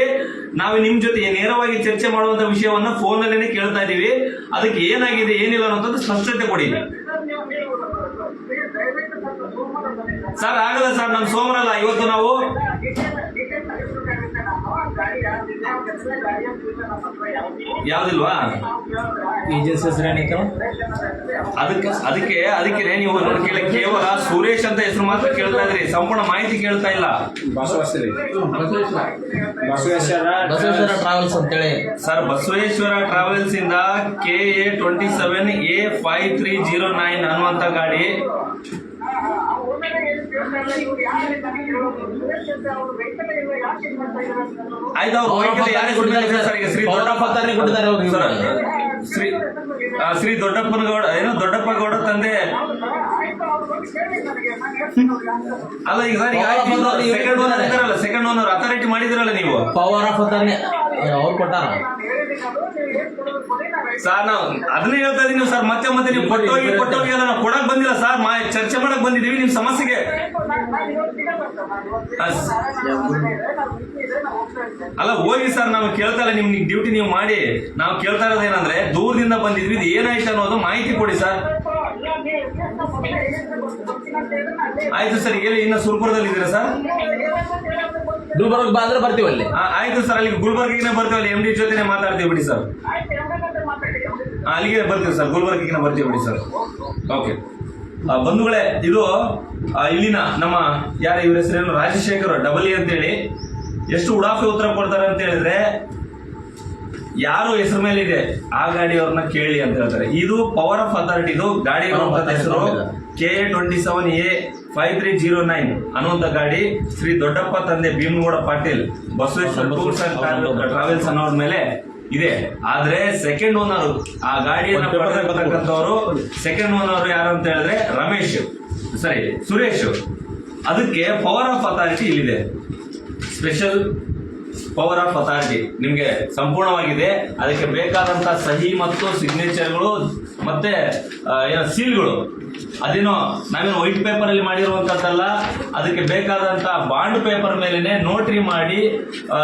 ನಾವು ನಿಮ್ ಜೊತೆ ನೇರವಾಗಿ ಚರ್ಚೆ ಮಾಡುವಂತ ವಿಷಯವನ್ನ ಫೋನ್ ನಲ್ಲಿನೇ ಕೇಳ್ತಾ ಇದೀವಿ. ಅದಕ್ಕೆ ಏನಾಗಿದೆ ಏನಿಲ್ಲ ಅನ್ನೋದು ಸ್ಪಷ್ಟತೆ ಕೊಡಿ. ಸರ್ ಆಗಲ್ಲ ಸರ್ ನಾನು ಸೋಮರಲ್ಲ ಅಲ್ಲ ಇವತ್ತು ನಾವು ಯಾವ್ದಿಲ್ವಾ ಏಜೆನ್ಸಿ ಹೆಸರು ಏನೈತೆ ಅದಕ್ಕೆ ಅದಕ್ಕೆ ಅದಕ್ಕೆ ನೀವು ನನ್ನ ಕೇಳಿ ಕೇವಲ ಸುರೇಶ್ ಅಂತ ಹೆಸರು ಮಾತ್ರ ಕೇಳ್ತಾ ಇದ್ರಿ ಸಂಪೂರ್ಣ ಮಾಹಿತಿ ಕೇಳ್ತಾ ಇಲ್ಲ ಬಸವೇಶ್ವರ ಟ್ರಾವೆಲ್ಸ್ ಅಂತೇಳಿ ಸರ್ ಬಸವೇಶ್ವರ ಟ್ರಾವೆಲ್ಸ್ ಇಂದ K A twenty seven A five three zero nine ಅನ್ನುವಂತ ಗಾಡಿ ಆಯ್ತು ಅವ್ರು ಯಾರಿಗೆ ಕೊಟ್ಟಿದ್ದಾರೆ ಸರ್ ಈಗ ಶ್ರೀ ದೊಡ್ಡಪ್ಪ ಅವ್ರಿಗೆ ಕೊಟ್ಟಿದ್ದಾರೆ ಅವ್ರಿಗೆ. ಸರ್, ಶ್ರೀ ಶ್ರೀ ದೊಡ್ಡಪ್ಪನ ಗೌಡ ಏನು ದೊಡ್ಡಪ್ಪ ಗೌಡ ತಂದೆ. ಅಲ್ಲ ಈಗ ಸರ್ ಈಗ ಸೆಕೆಂಡ್ ಓನರ್ ಇದ್ದಾರಲ್ಲ ಸೆಕೆಂಡ್ ಓನರ್ ಅಥಾರಿಟಿ ಮಾಡಿದಿರಲ್ಲ ನೀವು? ಪವರ್ ಆಫ್ ಅತಾನೆ ಅವ್ರು ಕೊಟ್ಟಾರ? ಸರ್ ನಾವು ಅದನ್ನೇ ಹೇಳ್ತಾ ಇದೀನಿ ಸರ್ ಮತ್ತೆ ಮತ್ತೆ ನೀವು ಕೊಟ್ಟೋಗಿ ಕೊಟ್ಟೋಗಿ ಎಲ್ಲ ನಾವು ಕೊಡಕ್ ಬಂದಿಲ್ಲ ಸರ್ ಮಾ ಚರ್ಚೆ ಮಾಡಕ್ ಬಂದಿದೀವಿ ನಿಮ್ ಸಮಸ್ಯೆಗೆ. ಅಸ್- ಅಲ್ಲ ಹೋಗಿ ಸರ್ ನಾವು ಕೇಳ್ತಾ ಇಲ್ಲ ನಿಮ್ಗೆ ಡ್ಯೂಟಿ ನೀವು ಮಾಡಿ. ನಾವು ಕೇಳ್ತಾ ಇರೋದು ಏನಂದ್ರೆ ದೂರದಿಂದ ಬಂದಿದ್ವಿ ಇದು ಏನಾಯ್ತು ಅನ್ನೋದು ಮಾಹಿತಿ ಕೊಡಿ ಸರ್. ಆಯ್ತು ಸರ್ ಎಲ್ಲಿ ಇನ್ನ ಸುರ್ಪುರದಲ್ಲಿ ಇದ್ದೀರಾ ಸರ್? ಗುಲ್ಬರ್ಗ ಬಂದ್ರೆ ಬರ್ತೀವಲ್ಲಿ ಆಯ್ತು ಸರ್ ಅಲ್ಲಿ ಗುಲ್ಬರ್ಗಿನ ಬರ್ತೀವಲ್ಲಿ ಎಂ ಡಿ ಜೊತೆ ಮಾತಾಡ್ತೀವಿ ಬಿಡಿ ಸರ್. ಅಲ್ಲಿಗೆ ಬರ್ತೀವಿ ಸರ್ ಗುಲ್ಬರ್ಗಿನ ಬರ್ತೀವಿ ಬಿಡಿ ಸರ್. ಓಕೆ. ಬಂಧುಗಳೇ ಇದು ಇಲ್ಲಿನ ನಮ್ಮ ಯಾರ ಇವ್ರ ಹೆಸರೇನು ರಾಜಶೇಖರ್ ಡಬಲ್ ಇ ಅಂತೇಳಿ. ಎಷ್ಟು ಉಡಾಫೆ ಉತ್ತರ ಕೊಡ್ತಾರೆ ಅಂತ ಹೇಳಿದ್ರೆ ಯಾರು ಹೆಸರು ಮೇಲೆ ಇದೆ ಆ ಗಾಡಿಯವ್ರನ್ನ ಕೇಳಿ ಅಂತ ಹೇಳ್ತಾರೆ. ಇದು ಪವರ್ ಆಫ್ ಅಥಾರಿಟಿದು ಗಾಡಿ ಹೆಸರು K A twenty seven A five three zero nine ಅನ್ನುವಂತ ಗಾಡಿ ಶ್ರೀ ದೊಡ್ಡಪ್ಪ ತಂದೆ Bhimagowda Patil Basaveshwara tours and travels ಅನ್ನೋದ್ರ ಮೇಲೆ ಇದೆ. ಆದ್ರೆ ಸೆಕೆಂಡ್ ಓನರ್ ಆ ಗಾಡಿಯನ್ನ ಪಡೆದಿರ್ತಕ್ಕಂಥವ್ರು ಸೆಕೆಂಡ್ ಓನರ್ ಯಾರು ಅಂತ ಹೇಳಿದ್ರೆ ರಮೇಶ್ ಸರಿ ಸುರೇಶ್. ಅದಕ್ಕೆ ಪವರ್ ಆಫ್ ಅಥಾರಿಟಿ ಇಲ್ಲಿದೆ. ಸ್ಪೆಷಲ್ ಪವರ್ ಆಫ್ ಅಥಾರಿಟಿ ನಿಮಗೆ ಸಂಪೂರ್ಣವಾಗಿದೆ. ಅದಕ್ಕೆ ಬೇಕಾದಂತ ಸಹಿ ಮತ್ತು ಸಿಗ್ನೇಚರ್ಗಳು ಮತ್ತೆ ಏನೋ ಸೀಲ್ಗಳು ಅದೇನೋ ನಾವೇನು ವೈಟ್ ಪೇಪರ್ ಅಲ್ಲಿ ಮಾಡಿರುವಂತದ್ದಲ್ಲ ಅದಕ್ಕೆ ಬೇಕಾದಂತ ಬಾಂಡ್ ಪೇಪರ್ ಮೇಲೆನೆ ನೋಟ್ರಿ ಮಾಡಿ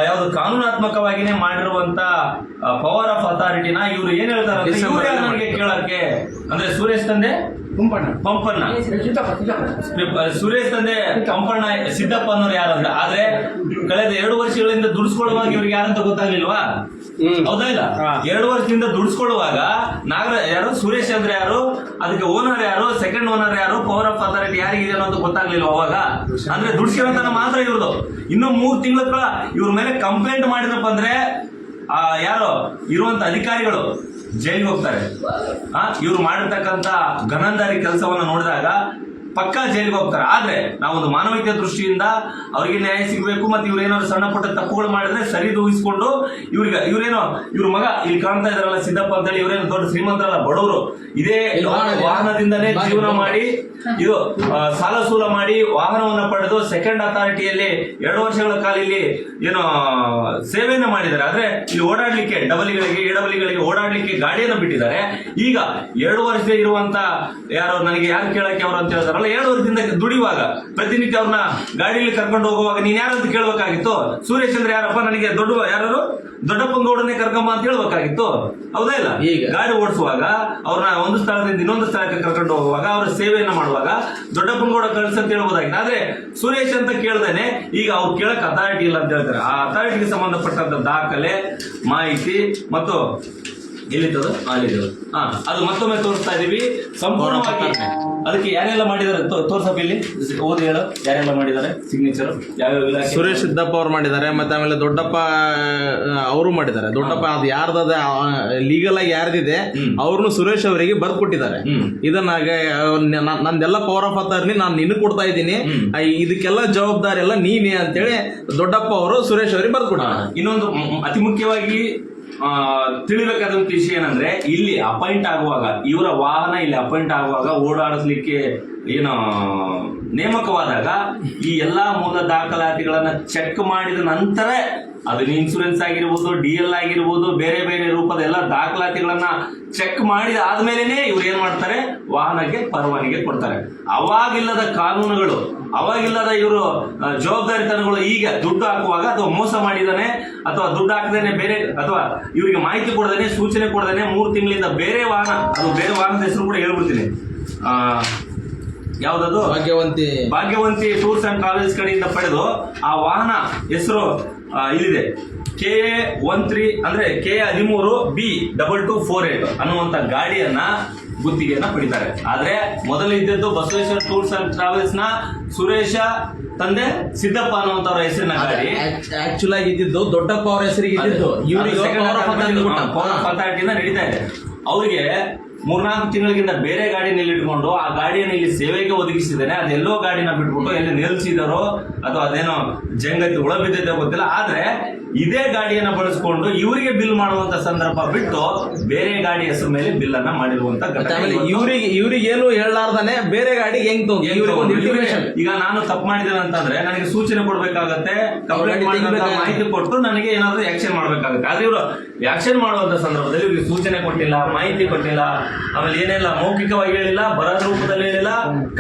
ಯಾವ್ದು ಕಾನೂನಾತ್ಮಕವಾಗಿನೇ ಮಾಡಿರುವಂತ ಪವರ್ ಆಫ್ ಅಥಾರಿಟಿನ ಇವ್ರು ಏನ್ ಹೇಳ್ತಾರೆ ನನಗೆ ಕೇಳಕ್ಕೆ ಅಂದ್ರೆ ಸುರೇಶ್ ತಂದೆ? ಪಂಪಣ್ಣ. ಸುರೇಶ್ ತಂದೆ ಪಂಪಣ್ಣ ಸಿದ್ದಪ್ಪ ಅನ್ನೋರು ಯಾರು ಅಂತ ಆದ್ರೆ ಕಳೆದ ಎರಡು ವರ್ಷಗಳಿಂದ ದುಡಿಸ್ಕೊಳ್ಳುವಾಗ ಇವ್ರಿಗೆ ಯಾರಂತ ಗೊತ್ತಾಗ್ಲಿಲ್ವಾ? ಹೌದಾ ಇಲ್ಲ? ಎರಡು ವರ್ಷದಿಂದ ದುಡಿಸ್ಕೊಳ್ಳುವಾಗ ನಾಗರ ಯಾರು? ಸುರೇಶ್ ಅಂದ್ರೆ ಯಾರು? ಅದಕ್ಕೆ ಓನರ್ ಯಾರು? ಸೆಕೆಂಡ್ ಓನರ್ ಯಾರು? ಪವರ್ ಆಫ್ ಅಥಾರಿಟಿ ಯಾರಿಗಿದೆ ಅನ್ನೋದು ಗೊತ್ತಾಗ್ಲಿಲ್ಲ ಅವಾಗ? ಅಂದ್ರೆ ದುಡ್ಸ್ಕೊಳ್ಳೋತನ ಮಾತ್ರ ಇವ್ರದ್ದು ಇನ್ನು ಮೂರ್ ತಿಂಗಳ ಇವ್ರ ಮೇಲೆ ಕಂಪ್ಲೇಂಟ್ ಮಾಡಿದ್ರಪ್ಪ ಅಂದ್ರೆ ಆ ಯಾರು? ಇರುವಂತ ಅಧಿಕಾರಿಗಳು ಜೈಲಿಗೆ ಹೋಗ್ತಾರೆ. ಇವ್ರು ಮಾಡಿರ್ತಕ್ಕಂತ ಘನಂದಾರಿ ಕೆಲಸವನ್ನ ನೋಡಿದಾಗ ಪಕ್ಕಾ ಜೈಲಿಗೆ ಹೋಗ್ತಾರೆ. ಆದ್ರೆ ನಾವೊಂದು ಮಾನವೀಯತೆ ದೃಷ್ಟಿಯಿಂದ ಅವರಿಗೆ ನ್ಯಾಯ ಸಿಗಬೇಕು ಮತ್ತೆ ಇವ್ರು ಏನಾದ್ರು ಸಣ್ಣ ಪುಟ್ಟ ತಪ್ಪುಗಳು ಮಾಡಿದ್ರೆ ಸರಿ ದೂಗಿಸ್ಕೊಂಡು ಇವ್ರಿಗೆ ಇವ್ರೇನೋ ಇವ್ರ ಮಗ ಇಲ್ಲಿ ಕಾಣ್ತಾ ಇದಾರಲ್ಲ ಸಿದ್ದಪ್ಪ ಅಂತ ಹೇಳಿ ಇವ್ರೇನು ದೊಡ್ಡ ಶ್ರೀಮಂತರಲ್ಲ ಬಡವರು. ಇದೇ ವಾಹನದಿಂದಲೇ ಜೀವನ ಮಾಡಿ ಇದು ಸಾಲ ಸೂಲ ಮಾಡಿ ವಾಹನವನ್ನ ಪಡೆದು ಸೆಕೆಂಡ್ ಅಥಾರಿಟಿಯಲ್ಲಿ ಎರಡು ವರ್ಷಗಳ ಕಾಲ ಇಲ್ಲಿ ಏನು ಸೇವೆಯನ್ನು ಮಾಡಿದ್ದಾರೆ. ಆದ್ರೆ ಇಲ್ಲಿ ಓಡಾಡ್ಲಿಕ್ಕೆ ಡಬಲಿಗಳಿಗೆ ಎಡಬಲಿಗಳಿಗೆ ಓಡಾಡ್ಲಿಕ್ಕೆ ಗಾಡಿಯನ್ನು ಬಿಟ್ಟಿದ್ದಾರೆ. ಈಗ ಎರಡು ವರ್ಷದ ಇರುವಂತ ಯಾರು ನನಗೆ ಯಾರು ಕೇಳಕ್ಕೆ ಅವರು ಅಂತ ಹೇಳ್ತಾರಲ್ಲ ಎರಡು ವರ್ಷದಿಂದ ದುಡಿಯುವಾಗ ಪ್ರತಿನಿತ್ಯ ಅವ್ರನ್ನ ಗಾಡಿಯಲ್ಲಿ ಕರ್ಕೊಂಡು ಹೋಗುವಾಗ ನೀನ್ ಯಾರು ಅಂತ ಕೇಳ್ಬೇಕಾಗಿತ್ತು? ಸುರೇಶ್ ಅಂದ್ರೆ ಯಾರಪ್ಪ? ನನಗೆ ದೊಡ್ಡ ಯಾರು ದೊಡ್ಡಪ್ಪಂಗೌಡನೇ ಕರ್ಕೊಂಬ ಅಂತ ಹೇಳ್ಬೇಕಾಗಿತ್ತು. ಹೌದಾ ಇಲ್ಲ? ಈಗ. ಗಾಡಿ ಓಡಿಸುವಾಗ ಅವ್ರನ್ನ ಒಂದು ಸ್ಥಳದಿಂದ ಇನ್ನೊಂದು ಸ್ಥಳಕ್ಕೆ ಕರ್ಕೊಂಡು ಹೋಗುವಾಗ ಅವರ ಸೇವೆಯನ್ನು ಮಾಡುವಾಗ ದೊಡ್ಡಪ್ಪನಗೌಡ ಕಳ್ಸ ಅಂತ ಹೇಳ್ಬೋದಾಗಿತ್ತು. ಆದ್ರೆ ಸುರೇಶ್ ಅಂತ ಕೇಳ್ದೇನೆ ಈಗ ಅವ್ರು ಕೇಳಕ್ ಅಥಾರಿಟಿ ಇಲ್ಲ ಅಂತ ಹೇಳ್ತಾರೆ. ಆ ಅಥಾರಿಟಿಗೆ ಸಂಬಂಧಪಟ್ಟಂತ ದಾಖಲೆ ಮಾಹಿತಿ ಮತ್ತು ಅಲ್ಲಿದ್ದು ಹಾ ಅದು ಮತ್ತೊಮ್ಮೆ ತೋರಿಸ್ತಾ ಇದೀವಿ. ಸಂಪೂರ್ಣವಾಗಿ ಅದಕ್ಕೆ ಯಾರೆಲ್ಲ ಮಾಡಿದ್ದಾರೆ? ತೋರ್ಸಪ್ಪ ಇಲ್ಲಿ ಓದಿ ಹೇಳು. ಯಾರೆಲ್ಲ ಮಾಡಿದ್ದಾರೆ? ಸಿಗ್ನೇಚರ್ ಯಾವ್ಯಾವ ಸುರೇಶ್ ಸಿದ್ದಪ್ಪ ಅವ್ರು ಮಾಡಿದ್ದಾರೆ ಮತ್ತೆ ಆಮೇಲೆ ದೊಡ್ಡಪ್ಪ ಅವರು ಮಾಡಿದ್ದಾರೆ. ದೊಡ್ಡಪ್ಪ ಅದು ಯಾರ್ದದ ಲೀಗಲ್ ಆಗಿ ಯಾರ್ದಿದೆ ಅವ್ರನ್ನು ಸುರೇಶ್ ಅವರಿಗೆ ಬರ್ದ್ ಕೊಟ್ಟಿದ್ದಾರೆ. ಇದನ್ನ ನಂದೆಲ್ಲ ಪವರ್ ಆಫ್ ಅಥಾರಿಟಿ ನಾನು ನಿನ್ನ ಕೊಡ್ತಾ ಇದ್ದೀನಿ. ಇದಕ್ಕೆಲ್ಲ ಜವಾಬ್ದಾರಿ ಎಲ್ಲ ನೀನೇ ಅಂತೇಳಿ ದೊಡ್ಡಪ್ಪ ಅವರು ಸುರೇಶ್ ಅವರಿಗೆ ಬರ್ದ್ ಹಾ, ಇನ್ನೊಂದು ಅತಿ ಮುಖ್ಯವಾಗಿ ತಿಳಿಬೇಕಾದಂತ ವಿಷಯ ಏನಂದ್ರೆ ಇಲ್ಲಿ ಅಪಾಯಿಂಟ್ ಆಗುವಾಗ ಇವರ ವಾಹನ ಇಲ್ಲಿ ಅಪಾಯಿಂಟ್ ಆಗುವಾಗ ಓಡಾಡಿಸ್ಲಿಕ್ಕೆ ಏನು ನೇಮಕವಾದಾಗ ಈ ಎಲ್ಲಾ ಮೂಲ ದಾಖಲಾತಿಗಳನ್ನ ಚೆಕ್ ಮಾಡಿದ ನಂತರ ಅದನ್ನ ಇನ್ಸೂರೆನ್ಸ್ ಆಗಿರ್ಬೋದು ಡಿ ಎಲ್ ಆಗಿರ್ಬೋದು ಬೇರೆ ಬೇರೆ ರೂಪದ ಎಲ್ಲ ದಾಖಲಾತಿಗಳನ್ನ ಚೆಕ್ ಮಾಡಿದ ಆದ್ಮೇಲೆನೆ ಇವ್ರು ಏನ್ ಮಾಡ್ತಾರೆ? ವಾಹನಕ್ಕೆ ಪರವಾನಗಿ ಕೊಡ್ತಾರೆ. ಅವಾಗಿಲ್ಲದ ಕಾನೂನುಗಳು ಅವಾಗಿಲ್ಲದ ಇವರು ಜವಾಬ್ದಾರಿತನಗಳು ಈಗ ದುಡ್ಡು ಹಾಕುವಾಗ ಅಥವಾ ಮೋಸ ಮಾಡಿದಾನೆ ಅಥವಾ ದುಡ್ಡು ಹಾಕದೇನೆ ಬೇರೆ ಅಥವಾ ಇವರಿಗೆ ಮಾಹಿತಿ ಕೊಡದೇನೆ ಸೂಚನೆ ಕೊಡದೇನೆ ಮೂರು ತಿಂಗಳಿಂದ ಬೇರೆ ವಾಹನ ಅದು ಬೇರೆ ವಾಹನದ ಹೆಸರು ಕೂಡ ಹೇಳ್ಬಿಡ್ತೀನಿ. ಆ, ಯಾವ್ದದು? Bhagyavanti. Bhagyavanti tours and travels ಕಡೆಯಿಂದ ಪಡೆದು ಆ ವಾಹನ ಹೆಸರು ಇಲ್ಲಿದೆ. ಕೆ ಎ ಒನ್ ತ್ರೀ ಅಂದ್ರೆ ಕೆ ಎ ಹದಿಮೂರು B double two four eight ಅನ್ನುವಂತ ಗಾಡಿಯನ್ನ ಗುತ್ತಿಗೆಯನ್ನ ಪಡಿತಾರೆ. ಆದ್ರೆ ಮೊದಲು ಇದ್ದದ್ದು ಬಸವೇಶ್ವರ ಟೂರ್ಸ್ ಅಂಡ್ ಟ್ರಾವೆಲ್ಸ್ನ ಸುರೇಶ ತಂದೆ ಸಿದ್ದಪ್ಪ ಅನ್ನುವಂಥವ್ರ ಹೆಸರಿನ ಗಾಡಿ. ಆಕ್ಚುಲ್ ಆಗಿ ಇದ್ದಿದ್ದು ದೊಡ್ಡಪ್ಪ ಅವರ ಹೆಸರಿಗೆ ಇದ್ದಿದ್ದು. ಇವರಿಗೆ power of authority power of ಅಥಾರಿಟಿಯಿಂದ ನಡೀತಾ ಇದೆ. ಅವರಿಗೆ ಮೂರ್ನಾಲ್ಕು ತಿಂಗಳಿಗಿಂತ ಬೇರೆ ಗಾಡಿನಲ್ಲಿ ಇಟ್ಕೊಂಡು ಆ ಗಾಡಿಯನ್ನು ಇಲ್ಲಿ ಸೇವೆಗೆ ಒದಗಿಸಿದ್ದಾನೆ. ಅದೆಲ್ಲೋ ಗಾಡಿನ ಬಿಟ್ಬಿಟ್ಟು ಎಲ್ಲಿ ನಿಲ್ಲಿಸಿದಾರೋ ಅಥವಾ ಅದೇನೋ ಜಂಗತಿ ಹುಳ ಬಿದ್ದಿದೆ ಗೊತ್ತಿಲ್ಲ. ಆದ್ರೆ ಇದೇ ಗಾಡಿಯನ್ನ ಬಳಸ್ಕೊಂಡು ಇವರಿಗೆ ಬಿಲ್ ಮಾಡುವಂತ ಸಂದರ್ಭ ಬಿಟ್ಟು ಬೇರೆ ಗಾಡಿ ಹೆಸರು ಮೇಲೆ ಬಿಲ್ ಅನ್ನ ಮಾಡಿರುವಂತ ಇವರಿಗೆ ಇವರಿಗೆ ಏನು ಹೇಳಲಾರ್ದಾನೆ ಬೇರೆ ಗಾಡಿಗೆ ಹೆಂಗ್ ಈಗ ನಾನು ತಪ್ಪು ಮಾಡಿದ್ದೇನೆ ಅಂತಂದ್ರೆ ನನಗೆ ಸೂಚನೆ ಕೊಡ್ಬೇಕಾಗತ್ತೆ ಕಂಪ್ಲೇಂಟ್ ಮಾಹಿತಿ ಕೊಟ್ಟು ನನಗೆ ಏನಾದ್ರೂ ಆಕ್ಷನ್ ಮಾಡ್ಬೇಕಾಗುತ್ತೆ. ಆದ್ರೆ ಇವರು ಆಕ್ಷನ್ ಮಾಡುವಂತ ಸಂದರ್ಭದಲ್ಲಿ ಇವ್ರಿಗೆ ಸೂಚನೆ ಕೊಟ್ಟಿಲ್ಲ ಮಾಹಿತಿ ಕೊಟ್ಟಿಲ್ಲ. ಆಮೇಲೆ ಏನೆಲ್ಲ, ಮೌಖಿಕವಾಗಿ ಹೇಳಿಲ್ಲ ಬರ ರೂಪದಲ್ಲಿ ಹೇಳಿಲ್ಲ,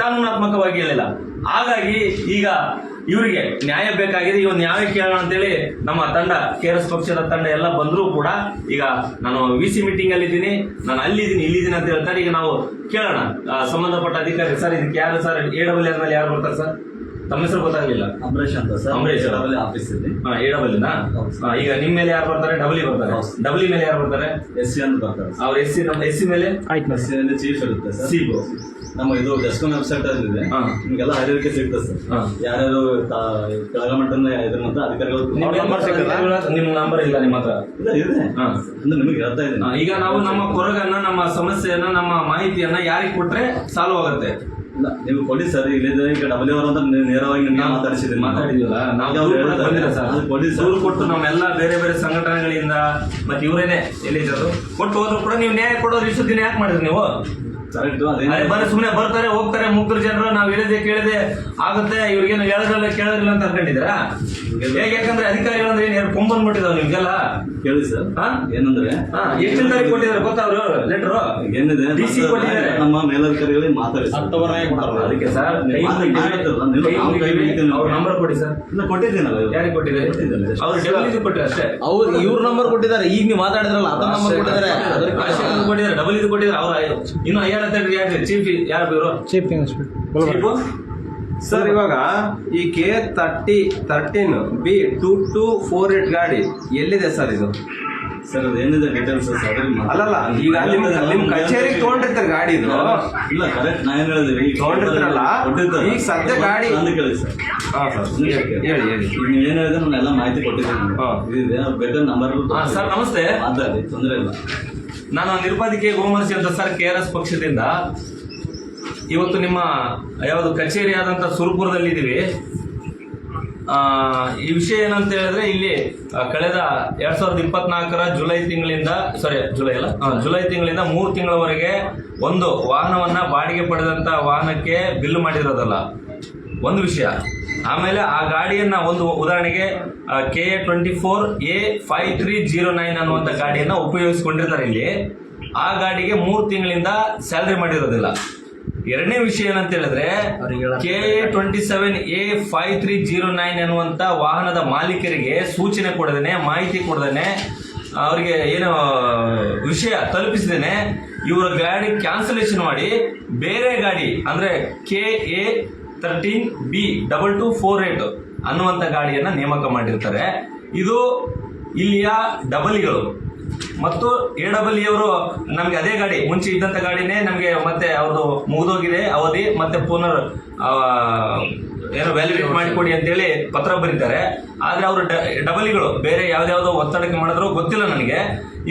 ಕಾನೂನಾತ್ಮಕವಾಗಿ ಹೇಳಿಲ್ಲ. ಹಾಗಾಗಿ ಈಗ ಇವರಿಗೆ ನ್ಯಾಯ ಬೇಕಾಗಿದೆ ಒಂದು ನ್ಯಾಯ ಕೇಳೋಣ ಅಂತೇಳಿ ನಮ್ಮ ತಂಡ, ಕೆ ಆರ್ ಎಸ್ ಪಕ್ಷದ ತಂಡ ಎಲ್ಲ ಬಂದರೂ ಕೂಡ ಈಗ ನಾನು ವಿ ಸಿ ಮೀಟಿಂಗ್ ಅಲ್ಲಿ ಇದ್ದೀನಿ, ನಾನು ಅಲ್ಲಿದ್ದೀನಿ ಇಲ್ಲಿದ್ದೀನಿ ಅಂತ ಹೇಳ್ತಾರೆ. ಈಗ ನಾವು ಕೇಳೋಣ. ಸಂಬಂಧಪಟ್ಟ ಅಧಿಕಾರಿ, ಸರ್, ಇದಕ್ಕೆ ಯಾರು ಸರ್? ಎ ಡಬ್ಲ್ಯೂ ಆರ್ ಯಾರು ಬರ್ತಾರೆ ಸರ್? ತಮ್ಮ ಹೆಸರು ಗೊತ್ತಾಗ್ಲಿಲ್ಲ. ಅಂಬರೀಶ್ ಅಂತ ಸರ್. ಅಂಬರೀಶ್ ಅವರ. ಅವರಲ್ಲಿ ಆಫೀಸ್ ಇದೆ ಹಾ ಎ ಡಬಲ್ ಈಗ ನಿಮ್ಮ ಮೇಲೆ ಯಾರು ಬರ್ತಾರೆ? ಡಬ್ಲಿ ಬರ್ತಾರೆ. ಡಬ್ಲಿ ಮೇಲೆ ಯಾರು ಬರ್ತಾರೆ? ಎಸ್ ಸಿ ಅಂತ ಬರ್ತಾರೆ ಅವ್ರ ಎಸ್ ಸಿ ನಮ್ಮ ಎಸ್ ಸಿ ಮೇಲೆ? ಎಸ್ ಸಿ ಅಲ್ಲಿ ಚೀಫ್ ಇರುತ್ತೆ ಸರ್. ಸಿ ನಮ್ಮ ಇದು ಡೆಸ್ಕಾಮ್ ವೆಬ್ಸೈಟ್ ಅಲ್ಲಿ ಇದೆ. ಹಾ. ನಿಮ್ಗೆಲ್ಲ ಹರಿವಿಕೆ ಸಿಗ್ತದೆ ಸರ್. ಹಾ. ಯಾರ್ಯಾರು ತಾ- ಕೆಳಗಮಟ್ಟದ ಇದ್ರಂತ ಅಧಿಕಾರಿಗಳು ನಿಮ್ಮ ನಂಬರ್ ಇಲ್ಲ ನಿಮ್ಮ ಹತ್ರ? ಇಲ್ಲ ಇದೆ. ಅಂದ್ರೆ ನಿಮಗೆ ಹೇಳ್ತಾ ಇದೆ. ಇದ್ದೀನಿ ಈಗ ನಾವು ನಮ್ಮ ಕೊರಗನ್ನ ನಮ್ಮ ಸಮಸ್ಯೆಯನ್ನ ನಮ್ಮ ಮಾಹಿತಿಯನ್ನ ಯಾರಿಗೆ ಕೊಟ್ರೆ ಸಾಲ್ವ್ ಆಗುತ್ತೆ ನೀವು ಕೊಡಿ ಸರ್ ಇಲ್ಲಿದ್ರೆ ಈಗ ಡಬ್ಲ್ಯೂ ಅವರ್ ಅಂತ ನೇರವಾಗಿ ನಿಮ್ಗೆ ಮಾತಾಡಿಸಿದ್ರಿ ಮಾತಾಡಿದ್ವಲ್ಲ ನಾವು ಕೂಡ ಸರ್? ಕೊಟ್ಟು ನಮ್ಮೆಲ್ಲ ಬೇರೆ ಬೇರೆ ಸಂಘಟನೆಗಳಿಂದ ಮತ್ತೆ ಇವರೇನೆ ಎಲ್ಲಿದ್ರು ಕೊಟ್ಟು ಹೋದ್ರು ಕೂಡ ನೀವು ನ್ಯಾಯ ಕೊಡೋ ಇಷ್ಟು ದಿನ ಯಾಕೆ ಮಾಡಿದ್ರಿ ನೀವು? ಸುಮ್ಮನೆ ಬರ್ತಾರೆ ಹೋಗ್ತಾರೆ ಮುಗ್ಧರು ಜನರು ನಾವು ಹೇಳಿದೆ ಕೇಳಿದೆ ಆಗುತ್ತೆ ಇವ್ರಿಗೇನು ಹೇಳೋದ್ರಲ್ಲ ಕೇಳೋದಿಲ್ಲ ಅಂತ ಅನ್ಕೊಂಡಿದ್ದೀರಾ? ಹೇಗೆ ಯಾಕಂದ್ರೆ ಅಧಿಕಾರಿಗಳಂದ್ರೆ ಏನು ಎರಡು ಕೊಂಬಂದ್ಬಿಟ್ಟಿದಾವ್ ನಿಮ್ಗೆಲ್ಲ? ಕೇಳಿ ಸರ್. ಹಾ? ಏನಂದ್ರೆ? ಎಷ್ಟು ತಾರೀಕು ಕೊಟ್ಟಿದ್ದಾರೆ ಗೊತ್ತಾ ಅವರು ಲೆಟರ್ ಏನಿದೆ? ಡಿಸಿ ಕೊಟ್ಟಿದ್ದಾರೆ. ನಮ್ಮ ಮೇಲಧಿಕಾರಿಗಳಿಗೆ ಮಾತಾಡಿ. ಅದಕ್ಕೆ ಸರ್. ಅವ್ರ ನಂಬರ್ ಕೊಡಿ ಸರ್. ಇಲ್ಲ ಕೊಟ್ಟಿದ್ದೀನಲ್ಲ. ಯಾರಿಗೆ ಕೊಟ್ಟಿದ್ದಾರೆ? ಕೊಟ್ಟಿದ್ದಾರೆ. ಅವ್ರು ಡಬಲ್ ಕೊಟ್ಟಿದ್ದಾರೆ ಅಷ್ಟೇ. ಅವ್ರು ಇವ್ರ ನಂಬರ್ ಕೊಟ್ಟಿದ್ದಾರೆ. ಈಗ ನೀವು ಮಾತಾಡಿದ್ರಲ್ಲ ಅದ ನಂಬರ್ ಕೊಟ್ಟಿದ್ದಾರೆ. ಅದ್ರ ಕೊಟ್ಟಿದ್ದಾರೆ ಡಬಲ್ ಇದು ಕೊಟ್ಟಿದ್ದಾರೆ. ಅವ್ರ ಇನ್ನು ಐಆರ್ ಯಾರು ಚೀಫ್ ಯಾರು ಇವರು? ಚೀಫ್ ಇನ್ಸ್ಪೆಕ್ಟರ್ ಸರ್ ಇವಾಗ ಈ K thirty thirteen B two two four eight ಗಾಡಿ ಎಲ್ಲಿದೆ ಸರ್ ಇದು? ಸರ್ ಅದು ಏನಿದೆ ಡೀಟೇಲ್ಸ್ ಅಲ್ಲಲ್ಲ ಈಗ ನಿಮ್ಮ ನಿಮ್ ಕಚೇರಿಗೆ ತೊಗೊಂಡಿರ್ತಾರೆ ಗಾಡಿ ಇದು? ಇಲ್ಲ ಕರೆಕ್ಟ್ ನಾನು ಏನು ಹೇಳಿದ್ರಿ ಈಗ ತೊಗೊಂಡಿರ್ತಾರಲ್ಲ. ಈಗ ಸದ್ಯ ಗಾಡಿ- ಅಂದು ಕೇಳಿ ಸರ್. ಹಾಂ ಸರ್. ಹೇಳಿ ಹೇಳಿ ನೀವು ಏನು ಹೇಳಿದ್ರೆ ನಾನು ಎಲ್ಲ ಮಾಹಿತಿ ಕೊಟ್ಟಿದ್ದೀನಿ. ಹಾಂ. ಇದಿದೆ ಬೇಕಾದ ನಂಬರ್ ಹಾ ಸರ್ ನಮಸ್ತೆ. ಮಾತಾಡಿ ತೊಂದರೆ ಇಲ್ಲ. ನಾನು ನಿರ್ಪಾದಿಕೆ ಗೋಮರ್ಸಿ ಅಂತ ಸರ್ ಕೆ ಆರ್ ಎಸ್ ಪಕ್ಷದಿಂದ ಇವತ್ತು ನಿಮ್ಮ ಯಾವುದು ಕಚೇರಿ ಆದಂತ ಸುರಪುರದಲ್ಲಿ ಇದ್ದೀವಿ ಈ ವಿಷಯ ಏನಂತ ಹೇಳಿದ್ರೆ ಇಲ್ಲಿ ಕಳೆದ ಎರಡ್ ಸಾವಿರದ ಇಪ್ಪತ್ನಾಲ್ಕರ ಜುಲೈ ತಿಂಗಳಿಂದ ಸಾರಿ ಜುಲೈ ಅಲ್ಲ ಜುಲೈ ತಿಂಗಳಿಂದ ಮೂರು ತಿಂಗಳವರೆಗೆ ಒಂದು ವಾಹನವನ್ನ ಬಾಡಿಗೆ ಪಡೆದಂತ ವಾಹನಕ್ಕೆ ಬಿಲ್ ಮಾಡಿರೋದಲ್ಲ. ಒಂದು ವಿಷಯ. ಆಮೇಲೆ ಆ ಗಾಡಿಯನ್ನ ಒಂದು ಉದಾಹರಣೆಗೆ K A twenty four A five three zero nine ಅನ್ನುವಂಥ ಗಾಡಿಯನ್ನ ಉಪಯೋಗಿಸ್ಕೊಂಡಿರ್ತಾರೆ ಇಲ್ಲಿ. ಆ ಗಾಡಿಗೆ ಮೂರು ತಿಂಗಳಿಂದ ಸ್ಯಾಲ್ರಿ ಮಾಡಿರೋದಿಲ್ಲ. ಎರಡನೇ ವಿಷಯ ಏನಂತ ಹೇಳಿದ್ರೆ K A twenty seven A five three zero nine ಅನ್ನುವಂಥ ವಾಹನದ ಮಾಲೀಕರಿಗೆ ಸೂಚನೆ ಕೊಡದೇನೆ ಮಾಹಿತಿ ಕೊಡದೇನೆ ಅವರಿಗೆ ಏನು ವಿಷಯ ತಲುಪಿಸಿದೇನೆ ಇವರ ಗಾಡಿ ಕ್ಯಾನ್ಸಲೇಷನ್ ಮಾಡಿ ಬೇರೆ ಗಾಡಿ ಅಂದ್ರೆ K A thirteen B double two four eight ಅನ್ನುವಂಥ ಗಾಡಿಯನ್ನು ನೇಮಕ ಮಾಡಿರ್ತಾರೆ. ಇದು ಇಲ್ಲಿಯ ಡಬಲಿಗಳು ಮತ್ತು ಎ ಡಬಲ್ ಅವರು ನಮಗೆ ಅದೇ ಗಾಡಿ, ಮುಂಚೆ ಇದ್ದಂಥ ಗಾಡಿನೇ ನಮಗೆ ಮತ್ತೆ ಅವ್ರದ್ದು ಮುಗಿದೋಗಿದೆ, ಅವಧಿ ಮತ್ತೆ ಪುನರ್ ಏನೋ ವ್ಯಾಲ್ಯೂಟ್ ಮಾಡಿಕೊಡಿ ಅಂತೇಳಿ ಪತ್ರ ಬರೀತಾರೆ. ಆದರೆ ಅವರು ಡಬಲಿಗಳು ಬೇರೆ ಯಾವ್ದಾವುದೋ ಒತ್ತಡಕ್ಕೆ ಮಾಡಿದ್ರು ಗೊತ್ತಿಲ್ಲ ನನಗೆ.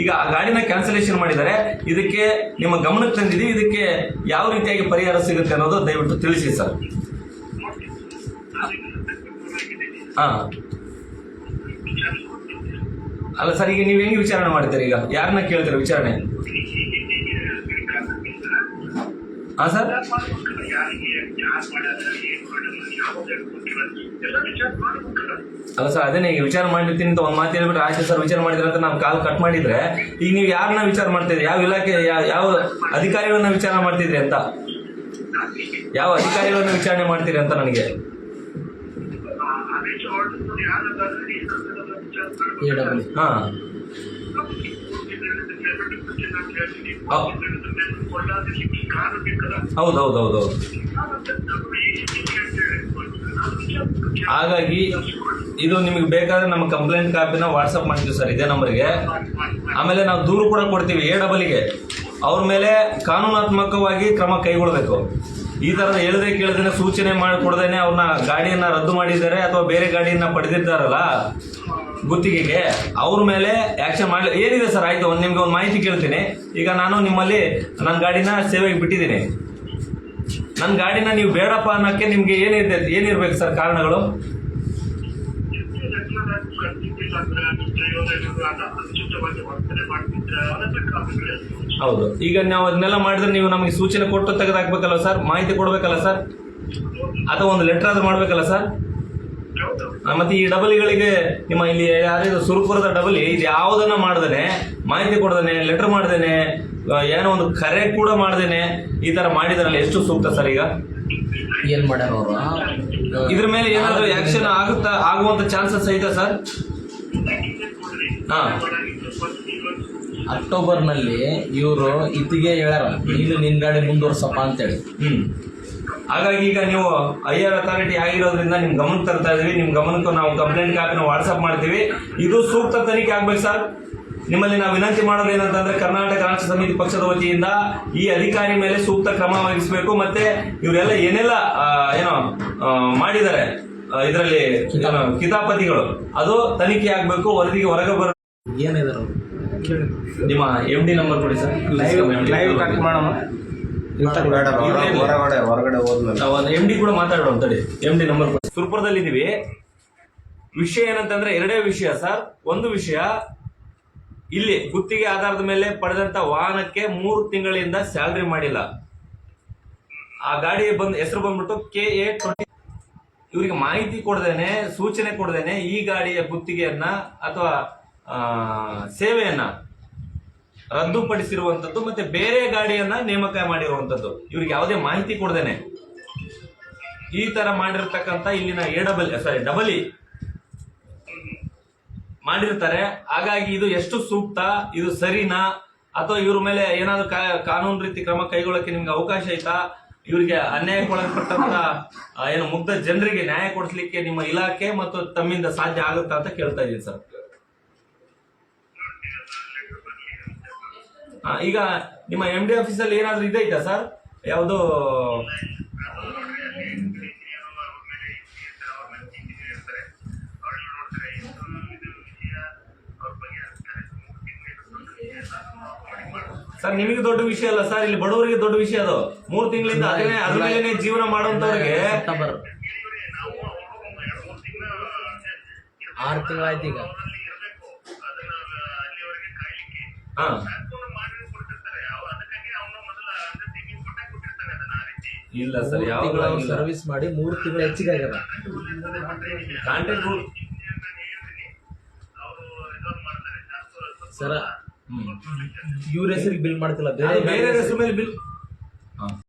ಈಗ ಆ ಗಾಡಿನ ಕ್ಯಾನ್ಸಲೇಷನ್ ಮಾಡಿದ್ದಾರೆ. ಇದಕ್ಕೆ ನಿಮ್ಮ ಗಮನಕ್ಕೆ ತಂದಿದ್ದೀವಿ, ಇದಕ್ಕೆ ಯಾವ ರೀತಿಯಾಗಿ ಪರಿಹಾರ ಸಿಗುತ್ತೆ ಅನ್ನೋದು ದಯವಿಟ್ಟು ತಿಳಿಸಿ ಸರ್. ಹಾ. ಅಲ್ಲ ಸರ್, ಈಗ ನೀವು ಹೆಂಗೆ ವಿಚಾರಣೆ ಮಾಡ್ತೀರಿ ಈಗ? ಯಾರನ್ನ ಕೇಳ್ತೀರ ವಿಚಾರಣೆ? ಹಾಂ ಸರ್. ಅಲ್ಲ ಸರ್, ಅದೇನೇ, ಈಗ ವಿಚಾರ ಮಾಡಿರ್ತೀನಿ ಅಂತ ಒಂದು ಮಾತು ಹೇಳ್ಬಿಟ್ರೆ ಆಯ್ತು ಸರ್, ವಿಚಾರ ಮಾಡಿದ್ರೆ ಅಂತ ನಾವು ಕಾಲ್ ಕಟ್ ಮಾಡಿದ್ರೆ, ಈಗ ನೀವು ಯಾರನ್ನ ವಿಚಾರ ಮಾಡ್ತಿದ್ರಿ? ಯಾವ ಇಲಾಖೆ, ಯಾವ ಯಾವ ಅಧಿಕಾರಿಗಳನ್ನ ವಿಚಾರ ಮಾಡ್ತಿದ್ರಿ ಅಂತ? ಯಾವ ಅಧಿಕಾರಿಗಳನ್ನ ವಿಚಾರಣೆ ಮಾಡ್ತೀರಿ ಅಂತ ನನಗೆ? ಹಾ ಹೌದು ಹೌದು ಹಾಗಾಗಿ ಇದು ನಿಮಗೆ ಬೇಕಾದ್ರೆ ನಮ್ಮ ಕಂಪ್ಲೇಂಟ್ ಕಾಪಿನ ವಾಟ್ಸಪ್ ಮಾಡ್ತೀವಿ ಸರ್ ಇದೇ ನಂಬರ್ಗೆ. ಆಮೇಲೆ ನಾವು ದೂರು ಕೂಡ ಕೊಡ್ತೀವಿ ಎ ಡಬಲ್ಗೆ ಅವ್ರ ಮೇಲೆ ಕಾನೂನಾತ್ಮಕವಾಗಿ ಕ್ರಮ ಕೈಗೊಳ್ಳಬೇಕು ಈ ತರದ ಹೇಳದೆ ಕೇಳದೇನೆ ಸೂಚನೆ ಮಾಡಿಕೊಡ್ದೇನೆ ಅವ್ರನ್ನ ಗಾಡಿಯನ್ನ ರದ್ದು ಮಾಡಿದ್ದಾರೆ ಅಥವಾ ಬೇರೆ ಗಾಡಿಯನ್ನ ಪಡೆದಿದ್ದಾರಲ್ಲ ಗುತ್ತಿಗೆಗೆ, ಅವ್ರ ಮೇಲೆ ಆಕ್ಷನ್ ಮಾಡಲಿ ಏನಿದೆ ಸರ್? ಆಯ್ತು, ಒಂದು ನಿಮ್ಗೆ ಒಂದು ಮಾಹಿತಿ ಕೇಳ್ತೀನಿ. ಈಗ ನಾನು ನಿಮ್ಮಲ್ಲಿ ನನ್ನ ಗಾಡಿನ ಸೇವೆಗೆ ಬಿಟ್ಟಿದ್ದೀನಿ. ನನ್ನ ಗಾಡಿನ ನೀವು ಬೇಡಪ್ಪ ಅನ್ನೋಕ್ಕೆ ನಿಮ್ಗೆ ಏನಿದೆ ಏನಿರ್ಬೇಕು ಸರ್ ಕಾರಣಗಳು? ಹೌದು. ಈಗ ನಾವು ಅದನ್ನೆಲ್ಲ ಮಾಡಿದ್ರೆ ನೀವು ನಮಗೆ ಸೂಚನೆ ಕೊಟ್ಟು ತೆಗೆದಾಕ್ಬೇಕಲ್ಲ ಸರ್? ಮಾಹಿತಿ ಕೊಡ್ಬೇಕಲ್ಲ ಸರ್? ಅಥವಾ ಒಂದು ಲೆಟರ್ ಆದ್ರೂ ಮಾಡ್ಬೇಕಲ್ಲ ಸರ್? ಮತ್ತೆ ಈ ಡಬಲಿಗಳಿಗೆ ನಿಮ್ಮ ಇಲ್ಲಿ ಯಾರಿದು ಸುರಪುರದ ಡಬಲಿ ಇದು ಯಾವುದನ್ನ ಮಾಡ್ದೇನೆ ಮಾಹಿತಿ ಕೊಡ್ದೇನೆ ಲೆಟರ್ ಮಾಡ್ದೇನೆ ಏನೋ ಒಂದು ಕರೆ ಕೂಡ ಮಾಡ್ದೇನೆ ಈ ತರ ಮಾಡಿದಾರಲ್ಲ ಎಷ್ಟು ಸೂಕ್ತ ಸರ್ ಈಗ? ಏನ್ ಮಾಡ್ಯಾರ ಅವರು? ಇದ್ರ ಮೇಲೆ ಏನಾದ್ರೂ ಆಕ್ಷನ್ ಆಗುತ್ತಾ ಆಗುವಂತ ಚಾನ್ಸಸ್ ಐತಾ ಸರ್? ಹಾ. ಅಕ್ಟೋಬರ್ನಲ್ಲಿ ಇವರು ಇತ್ತಿಗೆ ಹೇಳ್ಯಾರ ನೀನು ನಿನ್ನ ಗಾಡಿ ಮುಂದುವರ್ಸಪ್ಪ ಅಂತೇಳಿ. ಹ್ಞೂ ಹಾಗಾಗಿ ಈಗ ನೀವು ಹೈಯರ್ ಅಥಾರಿಟಿ ಆಗಿರೋದ್ರಿಂದ ನಿಮ್ಮ ಗಮನಕ್ಕೆ ತರ್ತಾ ಇದೀವಿ. ನಿಮ್ಮ ಗಮನಕ್ಕೂ ನಾವು ಕಂಪ್ಲೇಂಟ್ ಕಾಪಿನ ವಾಟ್ಸಪ್ ಮಾಡ್ತೀವಿ. ಇದು ಸೂಕ್ತ ತನಿಖೆ ಆಗ್ಬೇಕು ಸರ್. ನಿಮ್ಮಲ್ಲಿ ನಾವು ವಿನಂತಿ ಮಾಡೋದು ಏನಂತಂದ್ರೆ ಕರ್ನಾಟಕ ರಾಷ್ಟ್ರ ಸಮಿತಿ ಪಕ್ಷದ ವತಿಯಿಂದ ಈ ಅಧಿಕಾರಿ ಮೇಲೆ ಸೂಕ್ತ ಕ್ರಮ ವಹಿಸಬೇಕು. ಮತ್ತೆ ಇವರೆಲ್ಲ ಏನೆಲ್ಲ ಏನೋ ಮಾಡಿದ್ದಾರೆ ಇದರಲ್ಲಿ ಕಿತಾಪತಿಗಳು ಅದು ತನಿಖೆ ಆಗ್ಬೇಕು. ವರದಿಗೆ ಹೊರಗೆ ಬರ ಏನಿದಾರ ಅವ್ರು? ನಿಮ್ಮ ಎಂ ಡಿ ನಂಬರ್ ಕೊಡಿ ಸರ್. ಲೈವ್ ಕಟ್ ಮಾಡೋಣ? ಬೇಡ, ಹೊರ- ಹೊರಗಡೆ ಹೊರಗಡೆ ಹೋದ್ಮೇಲೆ. ಎಂ ಡಿ ಕೂಡ ಮಾತಾಡೋಣ ತಡಿ. ಎಂ ಡಿ ನಂಬರ್ ಸುರ್ಪುರದಲ್ಲಿ ಇದೀವಿ ವಿಷಯ ಏನಂತಂದ್ರೆ ಎರಡೇ ವಿಷಯ ಸರ್. ಒಂದು ವಿಷಯ ಇಲ್ಲಿ ಗುತ್ತಿಗೆ ಆಧಾರದ ಮೇಲೆ ಪಡೆದಂತ ವಾಹನಕ್ಕೆ ಮೂರು ತಿಂಗಳಿಂದ ಸ್ಯಾಲ್ರಿ ಮಾಡಿಲ್ಲ. ಆ ಗಾಡಿ ಬಂದ್ ಹೆಸರು ಬಂದ್ಬಿಟ್ಟು ಕೆ ಎ ಟ್ವೆಂಟಿ ಇವರಿಗೆ ಮಾಹಿತಿ ಕೊಡದೇನೆ ಸೂಚನೆ ಕೊಡದೇನೆ ಈ ಗಾಡಿಯ ಗುತ್ತಿಗೆಯನ್ನ ಅಥವಾ ಸೇವೆಯನ್ನ ರದ್ದುಪಡಿಸಿರುವಂಥದ್ದು ಮತ್ತೆ ಬೇರೆ ಗಾಡಿಯನ್ನ ನೇಮಕ ಮಾಡಿರುವಂತದ್ದು ಇವ್ರಿಗೆ ಯಾವುದೇ ಮಾಹಿತಿ ಕೊಡದೇನೆ. ಈ ತರ ಮಾಡಿರ್ತಕ್ಕಂಥ ಇಲ್ಲಿನ A double sorry double E ಮಾಡಿರ್ತಾರೆ. ಹಾಗಾಗಿ ಇದು ಎಷ್ಟು ಸೂಕ್ತ, ಇದು ಸರಿನಾ, ಅಥವಾ ಇವ್ರ ಮೇಲೆ ಏನಾದರೂ ಕಾನೂನು ರೀತಿ ಕ್ರಮ ಕೈಗೊಳ್ಳಕ್ಕೆ ನಿಮ್ಗೆ ಅವಕಾಶ ಐತಾ? ಇವರಿಗೆ ಅನ್ಯಾಯಕ್ಕೊಳಪಟ್ಟಂತ ಏನು ಮುಗ್ಧ ಜನರಿಗೆ ನ್ಯಾಯ ಕೊಡಿಸ್ಲಿಕ್ಕೆ ನಿಮ್ಮ ಇಲಾಖೆ ಮತ್ತು ತಮ್ಮಿಂದ ಸಾಧ್ಯ ಆಗುತ್ತಾ ಅಂತ ಕೇಳ್ತಾ ಇದ್ದೀನಿ ಸರ್ ಆ, ಈಗ ನಿಮ್ಮ ಎಂ ಡಿ ಆಫೀಸಲ್ಲಿ ಏನಾದ್ರು ಇದೈತಾ ಸರ್ ಯಾವುದು ಸರ್ ನಿಮಗೆ ದೊಡ್ಡ ವಿಷಯ ಅಲ್ಲ ಸರ್ ಇಲ್ಲಿ ಬಡವರಿಗೆ ದೊಡ್ಡ ವಿಷಯ ಅದು ಮೂರು ತಿಂಗಳಿಂದ ಅದನ್ನೇ ಅದ್ರ ಮೇಲೆನೆ ಜೀವನ ಮಾಡುವಂತವ್ರಿಗೆ ಆರು ತಿಂಗಳಾಯ್ತು ಈಗ ಹಾ ಇಲ್ಲ ಸರ್ ಯಾವ ಸರ್ವಿಸ್ ಮಾಡಿ ಮೂರು ತಿಂಗಳು ಹೆಚ್ಚಿಗೆ ಆಗ್ಯದ. ಕಾಂಟ್ಯಾಕ್ಟ್ ರೂಲ್ ಸರ ಇವ್ರ ಹೆಸರಿಗೆ ಬಿಲ್ ಮಾಡ್ತಿಲ್ಲ ಬೇರೆ ಬೇರೆ ಹೆಸರು ಮೇಲೆ ಬಿಲ್